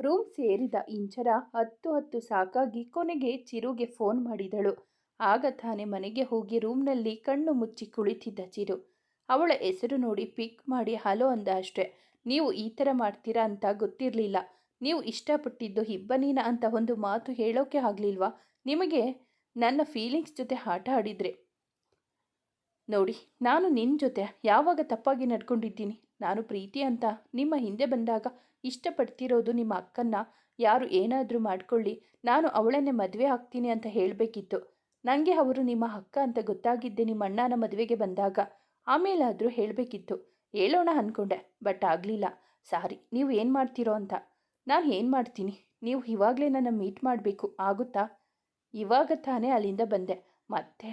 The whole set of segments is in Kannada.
ರೂಮ್ ಸೇರಿದ ಇಂಚರ ಹತ್ತು ಹತ್ತು ಸಾಕಾಗಿ ಕೊನೆಗೆ ಚಿರುಗೆ ಫೋನ್ ಮಾಡಿದಳು. ಆಗ ತಾನೇ ಮನೆಗೆ ಹೋಗಿ ರೂಮ್ನಲ್ಲಿ ಕಣ್ಣು ಮುಚ್ಚಿ ಕುಳಿತಿದ್ದ ಚಿರು. ಅವಳ ಹೆಸರು ನೋಡಿ ಪಿಕ್ ಮಾಡಿ ಹಲೋ ಅಂದ ಅಷ್ಟೆ. ನೀವು ಈ ಥರ ಮಾಡ್ತೀರಾ ಅಂತ ಗೊತ್ತಿರಲಿಲ್ಲ. ನೀವು ಇಷ್ಟಪಟ್ಟಿದ್ದು ಇಬ್ಬನೀನ ಅಂತ ಒಂದು ಮಾತು ಹೇಳೋಕೆ ಆಗಲಿಲ್ವಾ? ನಿಮಗೆ ನನ್ನ ಫೀಲಿಂಗ್ಸ್ ಜೊತೆ ಆಟ ಆಡಿದರೆ. ನೋಡಿ, ನಾನು ನಿನ್ನ ಜೊತೆ ಯಾವಾಗ ತಪ್ಪಾಗಿ ನಡ್ಕೊಂಡಿದ್ದೀನಿ? ನಾನು ಪ್ರೀತಿ ಅಂತ ನಿಮ್ಮ ಹಿಂದೆ ಬಂದಾಗ ಇಷ್ಟಪಡ್ತಿರೋದು ನಿಮ್ಮ ಅಕ್ಕನ್ನ, ಯಾರು ಏನಾದರೂ ಮಾಡ್ಕೊಳ್ಳಿ, ನಾನು ಅವಳನ್ನೇ ಮದುವೆ ಆಗ್ತೀನಿ ಅಂತ ಹೇಳಬೇಕಿತ್ತು. ನನಗೆ ಅವರು ನಿಮ್ಮ ಅಕ್ಕ ಅಂತ ಗೊತ್ತಾಗಿದ್ದೆ ನಿಮ್ಮ ಅಣ್ಣನ ಮದುವೆಗೆ ಬಂದಾಗ ಆಮೇಲಾದರೂ ಹೇಳಬೇಕಿತ್ತು. ಹೇಳೋಣ ಅಂದ್ಕೊಂಡೆ ಬಟ್ ಆಗಲಿಲ್ಲ. ಸಾರಿ, ನೀವು ಏನು ಮಾಡ್ತೀರೋ ಅಂತ. ನಾನು ಏನು ಮಾಡ್ತೀನಿ? ನೀವು ಇವಾಗಲೇ ನನ್ನ ಮೀಟ್ ಮಾಡಬೇಕು, ಆಗುತ್ತಾ? ಇವಾಗ ತಾನೇ ಅಲ್ಲಿಂದ ಬಂದೆ. ಮತ್ತೆ?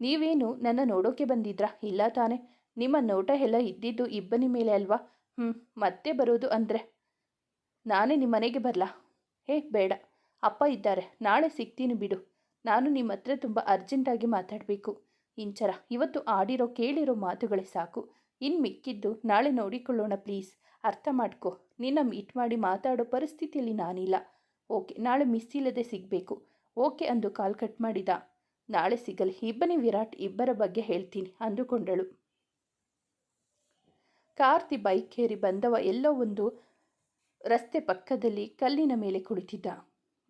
ನೀವೇನು ನನ್ನ ನೋಡೋಕೆ ಬಂದಿದ್ರಾ? ಇಲ್ಲ ತಾನೇ. ನಿಮ್ಮ ನೋಟ ಎಲ್ಲ ಇದ್ದಿದ್ದು ಇಬ್ಬನಿ ಮೇಲೆ ಅಲ್ವಾ? ಹ್ಞೂ ಮತ್ತೆ ಬರೋದು ಅಂದರೆ? ನಾನೇ ನಿಮ್ಮ ಮನೆಗೆ ಬರಲಾ? ಹೇ, ಬೇಡ. ಅಪ್ಪ ಇದ್ದಾರೆ. ನಾಳೆ ಸಿಗ್ತೀನಿ ಬಿಡು. ನಾನು ನಿಮ್ಮ ಹತ್ರ ತುಂಬ ಅರ್ಜೆಂಟಾಗಿ ಮಾತಾಡಬೇಕು. ಇಂಚರ, ಇವತ್ತು ಆಡಿರೋ, ಕೇಳಿರೋ ಮಾತುಗಳೇ ಸಾಕು. ಇನ್ನು ಮಿಕ್ಕಿದ್ದು ನಾಳೆ ನೋಡಿಕೊಳ್ಳೋಣ ಪ್ಲೀಸ್ ಅರ್ಥ ಮಾಡ್ಕೊ. ನಿನ್ನ ಮೀಟ್ ಮಾಡಿ ಮಾತಾಡೋ ಪರಿಸ್ಥಿತಿಯಲ್ಲಿ ನಾನಿಲ್ಲ. ಓಕೆ, ನಾಳೆ ಮಿಸ್ ಇಲ್ಲದೆ ಸಿಗಬೇಕು. ಓಕೆ ಅಂದು ಕಾಲ್ ಕಟ್ ಮಾಡಿದ. ನಾಳೆ ಸಿಗಲಿ. ಇಬ್ಬನೇ ವಿರಾಟ್ ಇಬ್ಬರ ಬಗ್ಗೆ ಹೇಳ್ತೀನಿ ಅಂದುಕೊಂಡಳು. ಕಾರ್ತಿ ಬೈಕ್ ಏರಿ ಬಂದವ ಎಲ್ಲೋ ಒಂದು ರಸ್ತೆ ಪಕ್ಕದಲ್ಲಿ ಕಲ್ಲಿನ ಮೇಲೆ ಕುಳಿತಿದ್ದ.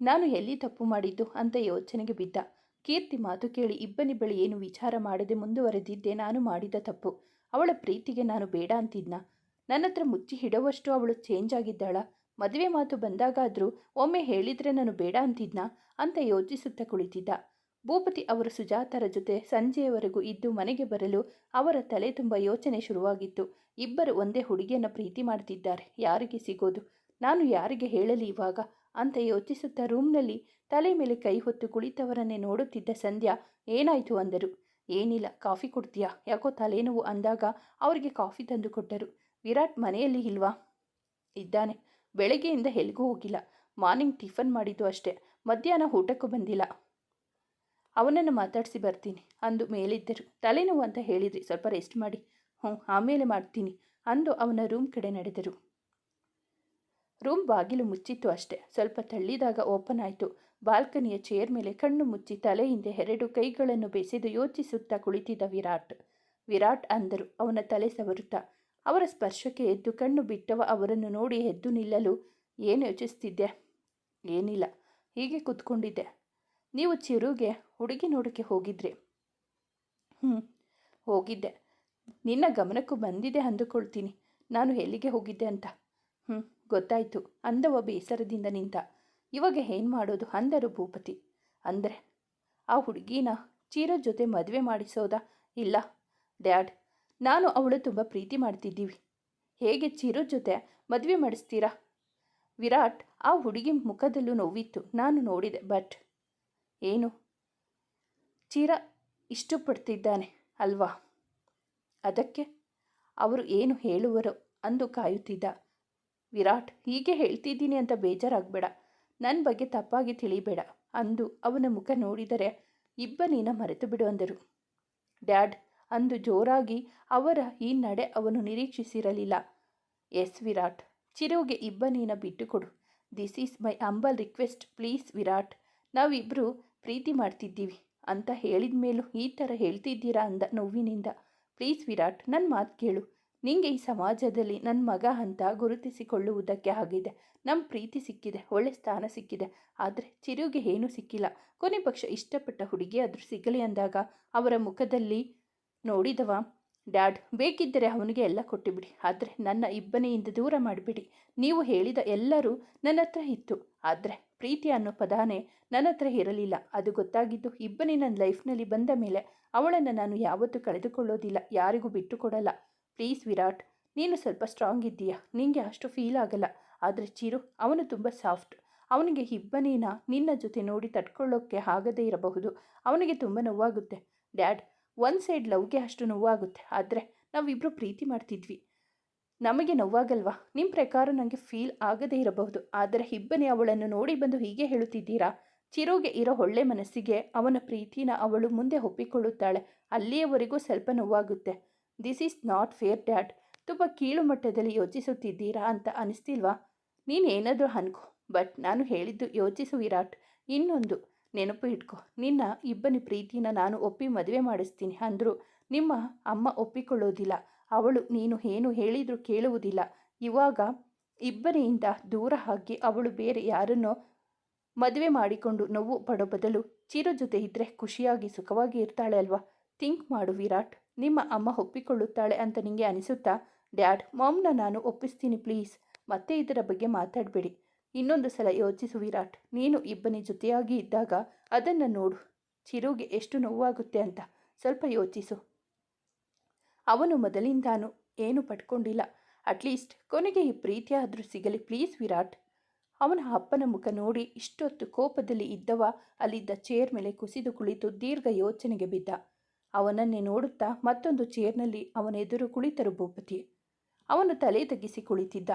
ನಾನು ಎಲ್ಲಿ ತಪ್ಪು ಮಾಡಿದ್ದು ಅಂತ ಯೋಚನೆಗೆ ಬಿದ್ದ. ಕೀರ್ತಿ ಮಾತು ಕೇಳಿ ಇಬ್ಬನಿ ಬಳಿ ಏನು ವಿಚಾರ ಮಾಡದೆ ಮುಂದುವರೆದಿದ್ದೆ ನಾನು ಮಾಡಿದ ತಪ್ಪು. ಅವಳ ಪ್ರೀತಿಗೆ ನಾನು ಬೇಡ ಅಂತಿದ್ನ. ನನ್ನ ಹತ್ರ ಮುಚ್ಚಿ ಹಿಡುವಷ್ಟು ಅವಳು ಚೇಂಜ್ ಆಗಿದ್ದಾಳ. ಮದುವೆ ಮಾತು ಬಂದಾಗಾದರೂ ಒಮ್ಮೆ ಹೇಳಿದರೆ ನಾನು ಬೇಡ ಅಂತಿದ್ನ ಅಂತ ಯೋಚಿಸುತ್ತಾ ಕುಳಿತಿದ್ದ. ಭೂಪತಿ ಅವರು ಸುಜಾತರ ಜೊತೆ ಸಂಜೆಯವರೆಗೂ ಇದ್ದು ಮನೆಗೆ ಬರಲು ಅವರ ತಲೆ ತುಂಬ ಯೋಚನೆ ಶುರುವಾಗಿತ್ತು. ಇಬ್ಬರು ಒಂದೇ ಹುಡುಗಿಯನ್ನು ಪ್ರೀತಿ ಮಾಡ್ತಿದ್ದಾರೆ. ಯಾರಿಗೆ ಸಿಗೋದು? ನಾನು ಯಾರಿಗೆ ಹೇಳಲಿ ಇವಾಗ? ಅಂತ ಯೋಚಿಸುತ್ತಾ ರೂಮ್ನಲ್ಲಿ ತಲೆ ಮೇಲೆ ಕೈ ಹೊತ್ತು ಕುಳಿತವರನ್ನೇ ನೋಡುತ್ತಿದ್ದ ಸಂಧ್ಯಾ, ಏನಾಯಿತು ಅಂದರು. ಏನಿಲ್ಲ, ಕಾಫಿ ಕೊಡ್ತೀಯಾ? ಯಾಕೋ ತಲೆನೋವು ಅಂದಾಗ ಅವರಿಗೆ ಕಾಫಿ ತಂದು ಕೊಟ್ಟರು. ವಿರಾಟ್ ಮನೆಯಲ್ಲಿ ಇಲ್ವಾ? ಇದ್ದಾನೆ. ಬೆಳಗ್ಗೆಯಿಂದ ಎಲ್ಗೂ ಹೋಗಿಲ್ಲ. ಮಾರ್ನಿಂಗ್ ಟಿಫನ್ ಮಾಡಿದ್ದು ಅಷ್ಟೇ. ಮಧ್ಯಾಹ್ನ ಊಟಕ್ಕೂ ಬಂದಿಲ್ಲ. ಅವನನ್ನು ಮಾತಾಡಿಸಿ ಬರ್ತೀನಿ ಅಂದು ಮೇಲಿದ್ದರು. ತಲೆನೋವು ಅಂತ ಹೇಳಿದ್ರಿ ಸ್ವಲ್ಪ ರೆಸ್ಟ್ ಮಾಡಿ. ಹ್ಞೂ, ಆಮೇಲೆ ಮಾಡ್ತೀನಿ ಅಂದು ಅವನ ರೂಮ್ ಕಡೆ ನಡೆದರು. ರೂಮ್ ಬಾಗಿಲು ಮುಚ್ಚಿತ್ತು ಅಷ್ಟೆ. ಸ್ವಲ್ಪ ತಳ್ಳಿದಾಗ ಓಪನ್ ಆಯಿತು. ಬಾಲ್ಕನಿಯ ಚೇರ್ ಮೇಲೆ ಕಣ್ಣು ಮುಚ್ಚಿ ತಲೆ ಹಿಂದೆ ಎರಡು ಕೈಗಳನ್ನು ಬೆಸೆದು ಯೋಚಿಸುತ್ತಾ ಕುಳಿತಿದ್ದ ವಿರಾಟ್. ವಿರಾಟ್ ಅಂದರು, ಅವನ ತಲೆ ಸವರುತ್ತಾ. ಅವರ ಸ್ಪರ್ಶಕ್ಕೆ ಎದ್ದು ಕಣ್ಣು ಬಿಟ್ಟವ ಅವರನ್ನು ನೋಡಿ ಎದ್ದು ನಿಲ್ಲಲು, ಏನು ಯೋಚಿಸ್ತಿದ್ದೆ ಏನಿಲ್ಲ, ಹೀಗೆ ಕೂತ್ಕೊಂಡಿದ್ದೆ. ನೀವು ಚಿರುಗೆ ಹುಡುಗಿ ನೋಡೋಕ್ಕೆ ಹೋಗಿದ್ರಿ. ಹ್ಞೂ ಹೋಗಿದ್ದೆ. ನಿನ್ನ ಗಮನಕ್ಕೂ ಬಂದಿದೆ ಅಂದುಕೊಳ್ತೀನಿ. ನಾನು ಎಲ್ಲಿಗೆ ಹೋಗಿದ್ದೆ ಅಂತ. ಹ್ಞೂ ಗೊತ್ತಾಯಿತು. ಅಂದವ ಬೇಸರದಿಂದ ನಿಂತ. ಇವಾಗ ಏನು ಮಾಡೋದು? ಅಂದರು ಭೂಪತಿ. ಅಂದರೆ, ಆ ಹುಡುಗಿನ ಚೀರ ಜೊತೆ ಮದುವೆ ಮಾಡಿಸೋದಾ? ಇಲ್ಲ. ಡ್ಯಾಡ್, ನಾನು ಅವಳು ತುಂಬ ಪ್ರೀತಿ ಮಾಡ್ತಿದ್ದೀವಿ. ಹೇಗೆ ಚೀರೋ ಜೊತೆ ಮದುವೆ ಮಾಡಿಸ್ತೀರಾ? ವಿರಾಟ್ ಆ ಹುಡುಗಿ ಮುಖದಲ್ಲೂ ನೋವಿತ್ತು. ನಾನು ನೋಡಿದೆ, ಬಟ್, ಏನು? ಚೀರ ಇಷ್ಟಪಡ್ತಿದ್ದಾನೆ ಅಲ್ವಾ? ಅದಕ್ಕೆ ಅವರು ಏನು ಹೇಳುವರು ಅಂದು ಕಾಯುತ್ತಿದ್ದ. ವಿರಾಟ್, ಹೀಗೆ ಹೇಳ್ತಿದ್ದೀನಿ ಅಂತ ಬೇಜಾರಾಗಬೇಡ. ನನ್ನ ಬಗ್ಗೆ ತಪ್ಪಾಗಿ ತಿಳಿಬೇಡ ಅಂದು ಅವನ ಮುಖ ನೋಡಿದರೆ ಇಬ್ಬನಿನ ಮರೆತು ಬಿಡು ಅಂದರು. ಡ್ಯಾಡ್, ಅಂದು ಜೋರಾಗಿ ಅವರ ಈ ನಡೆ ಅವನು ನಿರೀಕ್ಷಿಸಿರಲಿಲ್ಲ. ಎಸ್ ವಿರಾಟ್, ಚಿರುಗೆ ಇಬ್ಬನಿನ ಬಿಟ್ಟುಕೊಡು. This is my humble request, please Virat. ನಾವಿಬ್ಬರು ಪ್ರೀತಿ ಮಾಡ್ತಿದ್ದೀವಿ. ಅಂತ ಹೇಳಿದ ಮೇಲೂ ಈ ಥರ ಹೇಳ್ತಿದ್ದೀರಾ ಅಂದ ನೋವಿನಿಂದ. ಪ್ಲೀಸ್ ವಿರಾಟ್ ನನ್ನ ಮಾತು ಕೇಳು. ನಿಂಗೆ ಈ ಸಮಾಜದಲ್ಲಿ ನನ್ನ ಮಗ ಅಂತ ಗುರುತಿಸಿಕೊಳ್ಳುವುದಕ್ಕೆ ಆಗಿದೆ. ನಮ್ಮ ಪ್ರೀತಿ ಸಿಕ್ಕಿದೆ, ಒಳ್ಳೆ ಸ್ಥಾನ ಸಿಕ್ಕಿದೆ. ಆದರೆ ಚಿರುಗೆ ಏನೂ ಸಿಕ್ಕಿಲ್ಲ. ಕೊನೆ ಪಕ್ಷ ಇಷ್ಟಪಟ್ಟ ಹುಡುಗಿ ಆದರೂ ಸಿಗಲಿ ಅಂದಾಗ ಅವರ ಮುಖದಲ್ಲಿ ನೋಡಿದವ ಡ್ಯಾಡ್, ಬೇಕಿದ್ದರೆ ಅವನಿಗೆ ಎಲ್ಲ ಕೊಟ್ಟುಬಿಡಿ. ಆದರೆ ನನ್ನ ಇಬ್ಬನೆಯಿಂದ ದೂರ ಮಾಡಿಬಿಡಿ. ನೀವು ಹೇಳಿದ ಎಲ್ಲರೂ ನನ್ನ ಹತ್ರ ಇತ್ತು. ಆದರೆ ಪ್ರೀತಿ ಅನ್ನೋ ಪದಾನೇ ನನ್ನ ಹತ್ರ ಇರಲಿಲ್ಲ. ಅದು ಗೊತ್ತಾಗಿದ್ದು ಇಬ್ಬನೇ ನನ್ನ ಲೈಫ್ನಲ್ಲಿ ಬಂದ ಮೇಲೆ ಅವಳನ್ನು ನಾನು ಯಾವತ್ತೂ ಕಳೆದುಕೊಳ್ಳೋದಿಲ್ಲ, ಯಾರಿಗೂ ಬಿಟ್ಟು ಕೊಡಲ್ಲ ಪ್ಲೀಸ್ ವಿರಾಟ್, ನೀನು ಸ್ವಲ್ಪ ಸ್ಟ್ರಾಂಗ್ ಇದ್ದೀಯಾ? ನಿಂಗೆ ಅಷ್ಟು ಫೀಲ್ ಆಗಲ್ಲ. ಆದರೆ ಚಿರು, ಅವನು ತುಂಬ ಸಾಫ್ಟ್. ಅವನಿಗೆ ಇಬ್ಬನೇನ ನಿನ್ನ ಜೊತೆ ನೋಡಿ ತಡ್ಕೊಳ್ಳೋಕ್ಕೆ ಆಗದೇ ಇರಬಹುದು. ಅವನಿಗೆ ತುಂಬ ನೋವಾಗುತ್ತೆ. ಡ್ಯಾಡ್ ಒನ್ ಸೈಡ್ ಲವ್ಗೆ ಅಷ್ಟು ನೋವಾಗುತ್ತೆ, ಆದರೆ ನಾವಿಬ್ಬರು ಪ್ರೀತಿ ಮಾಡ್ತಿದ್ವಿ. ನಮಗೆ ನೋವಾಗಲ್ವಾ? ನಿಮ್ಮ ಪ್ರಕಾರ ನನಗೆ ಫೀಲ್ ಆಗದೇ ಇರಬಹುದು, ಆದರೆ ಇಬ್ಬನೇ ಅವಳನ್ನು ನೋಡಿ ಬಂದು ಹೀಗೆ ಹೇಳುತ್ತಿದ್ದೀರಾ? ಚಿರುಗೆ ಇರೋ ಒಳ್ಳೆ ಮನಸ್ಸಿಗೆ ಅವನ ಪ್ರೀತಿನ ಅವಳು ಮುಂದೆ ಒಪ್ಪಿಕೊಳ್ಳುತ್ತಾಳೆ, ಅಲ್ಲಿಯವರೆಗೂ ಸ್ವಲ್ಪ ನೋವಾಗುತ್ತೆ. This is not fair that ತುಂಬ ಕೀಳು ಮಟ್ಟದಲ್ಲಿ ಯೋಚಿಸುತ್ತಿದ್ದೀರಾ ಅಂತ ಅನಿಸ್ತಿಲ್ವಾ? ನೀನು ಏನಾದರೂ ಅನ್ಕೋ, ಬಟ್ ನಾನು ಹೇಳಿದ್ದು ಯೋಚಿಸು ವಿರಾಟ್. ಇನ್ನೊಂದು ನೆನಪು ಇಟ್ಕೊ. ನಿನ್ನ ಇಬ್ಬನಿ ಪ್ರೀತಿನ ನಾನು ಒಪ್ಪಿ ಮದುವೆ ಮಾಡಿಸ್ತೀನಿ ಅಂದರು ನಿಮ್ಮ ಅಮ್ಮ ಒಪ್ಪಿಕೊಳ್ಳೋದಿಲ್ಲ. ಅವಳು ನೀನು ಏನು ಹೇಳಿದರೂ ಕೇಳುವುದಿಲ್ಲ. ಇವಾಗ ಇಬ್ಬನಿಯಿಂದ ದೂರ ಹಾಕಿ ಅವಳು ಬೇರೆ ಯಾರನ್ನೋ ಮದುವೆ ಮಾಡಿಕೊಂಡು ನೋವು ಪಡೋ ಬದಲು ಚಿರ ಜೊತೆ ಇದ್ದರೆ ಖುಷಿಯಾಗಿ ಸುಖವಾಗಿ ಇರ್ತಾಳೆ ಅಲ್ವಾ? ಥಿಂಕ್ ಮಾಡು ವಿರಾಟ್. ನಿಮ್ಮ ಅಮ್ಮ ಒಪ್ಪಿಕೊಳ್ಳುತ್ತಾಳೆ ಅಂತ ನಿಮಗೆ ಅನಿಸುತ್ತಾ? ಡ್ಯಾಡ್, ಮಾಮ್ನ ನಾನು ಒಪ್ಪಿಸ್ತೀನಿ ಪ್ಲೀಸ್. ಮತ್ತೆ ಇದರ ಬಗ್ಗೆ ಮಾತಾಡಬೇಡಿ. ಇನ್ನೊಂದು ಸಲ ಯೋಚಿಸು ವಿರಾಟ್, ನೀನು ಇಬ್ಬನಿ ಜೊತೆಯಾಗಿ ಇದ್ದಾಗ ಅದನ್ನು ನೋಡು. ಚಿರುಗೆ ಎಷ್ಟು ನೋವಾಗುತ್ತೆ ಅಂತ ಸ್ವಲ್ಪ ಯೋಚಿಸು. ಅವನು ಮೊದಲಿಂದಾನು ಏನು ಪಟ್ಕೊಂಡಿಲ್ಲ ಅಟ್ಲೀಸ್ಟ್ ಕೊನೆಗೆ ಈ ಪ್ರೀತಿಯಾದರೂ ಸಿಗಲಿ ಪ್ಲೀಸ್ ವಿರಾಟ್. ಅವನ ಅಪ್ಪನ ಮುಖ ನೋಡಿ ಇಷ್ಟೊತ್ತು ಕೋಪದಲ್ಲಿ ಇದ್ದವ ಅಲ್ಲಿದ್ದ ಚೇರ್ ಮೇಲೆ ಕುಸಿದು ಕುಳಿತು ದೀರ್ಘ ಯೋಚನೆಗೆ ಬಿದ್ದ. ಅವನನ್ನೇ ನೋಡುತ್ತಾ ಮತ್ತೊಂದು ಚೇರ್ನಲ್ಲಿ ಅವನ ಎದುರು ಕುಳಿತರು ಭೂಪತಿ. ಅವನು ತಲೆ ತಗ್ಗಿಸಿ ಕುಳಿತಿದ್ದ.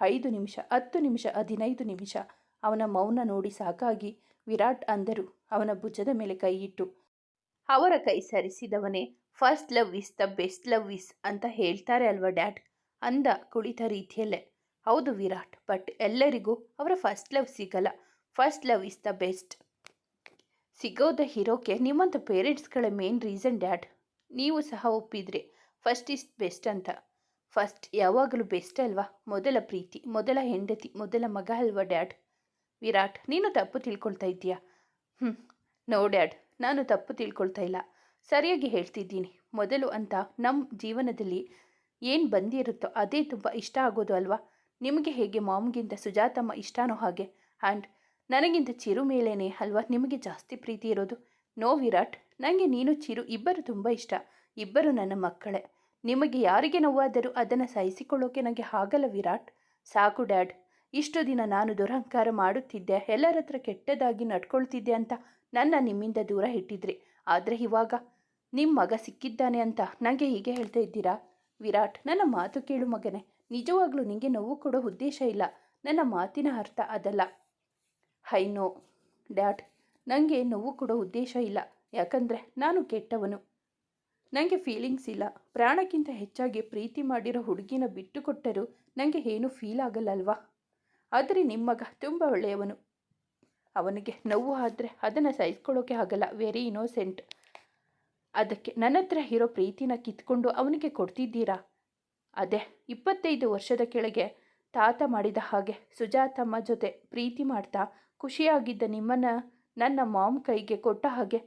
ಐದು ನಿಮಿಷ, ಹತ್ತು ನಿಮಿಷ, ಹದಿನೈದು ನಿಮಿಷ. ಅವನ ಮೌನ ನೋಡಿ ಸಾಕಾಗಿ ವಿರಾಟ್ ಅಂದರು. ಅವನ ಭುಜದ ಮೇಲೆ ಕೈಯಿಟ್ಟು ಅವರ ಕೈ ಸರಿಸಿದವನೇ, first love is the best love is ಅಂತ ಹೇಳ್ತಾರೆ ಅಲ್ವಾ ಡ್ಯಾಡ್? ಅಂದ ಕುಳಿತ ರೀತಿಯಲ್ಲೇ. ಹೌದು ವಿರಾಟ್, ಬಟ್ ಎಲ್ಲರಿಗೂ ಅವರ ಫಸ್ಟ್ ಲವ್ ಸಿಗಲ್ಲ. First love is the best. ಸಿಗೋದ ಹೀರೋಕ್ಕೆ ನಿಮ್ಮಂಥ ಪೇರೆಂಟ್ಸ್ಗಳ ಮೇನ್ ರೀಸನ್ ಡ್ಯಾಡ್. ನೀವು ಸಹ ಒಪ್ಪಿದ್ರಿ ಫಸ್ಟ್ ಇಸ್ ಬೆಸ್ಟ್ ಅಂತ. ಫಸ್ಟ್ ಯಾವಾಗಲೂ ಬೆಸ್ಟ್ ಅಲ್ವಾ? ಮೊದಲ ಪ್ರೀತಿ, ಮೊದಲ ಹೆಂಡತಿ, ಮೊದಲ ಮಗ ಅಲ್ವಾ ಡ್ಯಾಡ್ ವಿರಾಟ್, ನೀನು ತಪ್ಪು ತಿಳ್ಕೊಳ್ತಾ ಇದ್ದೀಯಾ? ಹ್ಞೂ ನೋ ಡ್ಯಾಡ್ ನಾನು ತಪ್ಪು ತಿಳ್ಕೊಳ್ತಾ ಇಲ್ಲ. ಸರಿಯಾಗಿ ಹೇಳ್ತಿದ್ದೀನಿ. ಮೊದಲು ಅಂತ ನಮ್ಮ ಜೀವನದಲ್ಲಿ ಏನು ಬಂದಿರುತ್ತೋ ಅದೇ ತುಂಬ ಇಷ್ಟ ಆಗೋದು ಅಲ್ವಾ? ನಿಮಗೆ ಹೇಗೆ ಮಾಮ್ಗಿಂತ ಸುಜಾತಮ್ಮ ಇಷ್ಟನೋ ಹಾಗೆ. ಆ್ಯಂಡ್ ನನಗಿಂತ ಚಿರು ಮೇಲೇನೆ ಅಲ್ವಾ ನಿಮಗೆ ಜಾಸ್ತಿ ಪ್ರೀತಿ ಇರೋದು? ನೋ ವಿರಾಟ್ ನನಗೆ ನೀನು ಚಿರು ಇಬ್ಬರು ತುಂಬ ಇಷ್ಟ. ಇಬ್ಬರು ನನ್ನ ಮಕ್ಕಳೇ. ನಿಮಗೆ ಯಾರಿಗೆ ನೋವಾದರೂ ಅದನ್ನು ಸಹಿಸಿಕೊಳ್ಳೋಕೆ ನನಗೆ ಆಗಲ್ಲ ವಿರಾಟ್. ಸಾಕು ಡ್ಯಾಡ್, ಇಷ್ಟು ದಿನ ನಾನು ದುರಹಂಕಾರ ಮಾಡುತ್ತಿದ್ದೆ, ಎಲ್ಲರ ಹತ್ರ ಕೆಟ್ಟದಾಗಿ ನಡ್ಕೊಳ್ತಿದ್ದೆ ಅಂತ ನನ್ನ ನಿಮ್ಮಿಂದ ದೂರ ಇಟ್ಟಿದ್ರಿ. ಆದರೆ ಇವಾಗ ನಿಮ್ಮ ಮಗ ಸಿಕ್ಕಿದ್ದಾನೆ ಅಂತ ನನಗೆ ಹೀಗೆ ಹೇಳ್ತಾ ಇದ್ದೀರಾ? ವಿರಾಟ್, ನನ್ನ ಮಾತು ಕೇಳು ಮಗನೇ. ನಿಜವಾಗ್ಲೂ ನಿಮಗೆ ನೋವು ಕೊಡೋ ಉದ್ದೇಶ ಇಲ್ಲ. ನನ್ನ ಮಾತಿನ ಅರ್ಥ ಅದಲ್ಲ. ಹೈ ನೋ ಡ್ಯಾಡ್ ನನಗೆ ನೋವು ಕೊಡೋ ಉದ್ದೇಶ ಇಲ್ಲ. ಯಾಕಂದರೆ ನಾನು ಕೆಟ್ಟವನು. ನನಗೆ ಫೀಲಿಂಗ್ಸ್ ಇಲ್ಲ. ಪ್ರಾಣಕ್ಕಿಂತ ಹೆಚ್ಚಾಗಿ ಪ್ರೀತಿ ಮಾಡಿರೋ ಹುಡುಗಿನ ಬಿಟ್ಟು ಕೊಟ್ಟರೂ ನನಗೆ ಏನೂ ಫೀಲ್ ಆಗಲ್ಲಲ್ವಾ? ಆದರೆ ನಿಮ್ಮ ಮಗ ತುಂಬ ಒಳ್ಳೆಯವನು. ಅವನಿಗೆ ನೋವು ಆದರೆ ಅದನ್ನು ಸಹಿಸ್ಕೊಳ್ಳೋಕೆ ಆಗಲ್ಲ. ವೆರಿ ಇನೋಸೆಂಟ್ ಅದಕ್ಕೆ ನನ್ನ ಹತ್ರ ಇರೋ ಪ್ರೀತಿನ ಕಿತ್ಕೊಂಡು ಅವನಿಗೆ ಕೊಡ್ತಿದ್ದೀರಾ? ಅದೇ, ಇಪ್ಪತ್ತೈದು ವರ್ಷದ ಕೆಳಗೆ ತಾತ ಮಾಡಿದ ಹಾಗೆ ಸುಜಾತಮ್ಮ ಜೊತೆ ಪ್ರೀತಿ ಮಾಡ್ತಾ ಖುಷಿಯಾಗಿದ್ದ ನಿಮ್ಮನ್ನು ನನ್ನ ಮಾಮ್ ಕೈಗೆ ಕೊಟ್ಟ ಹಾಗೆ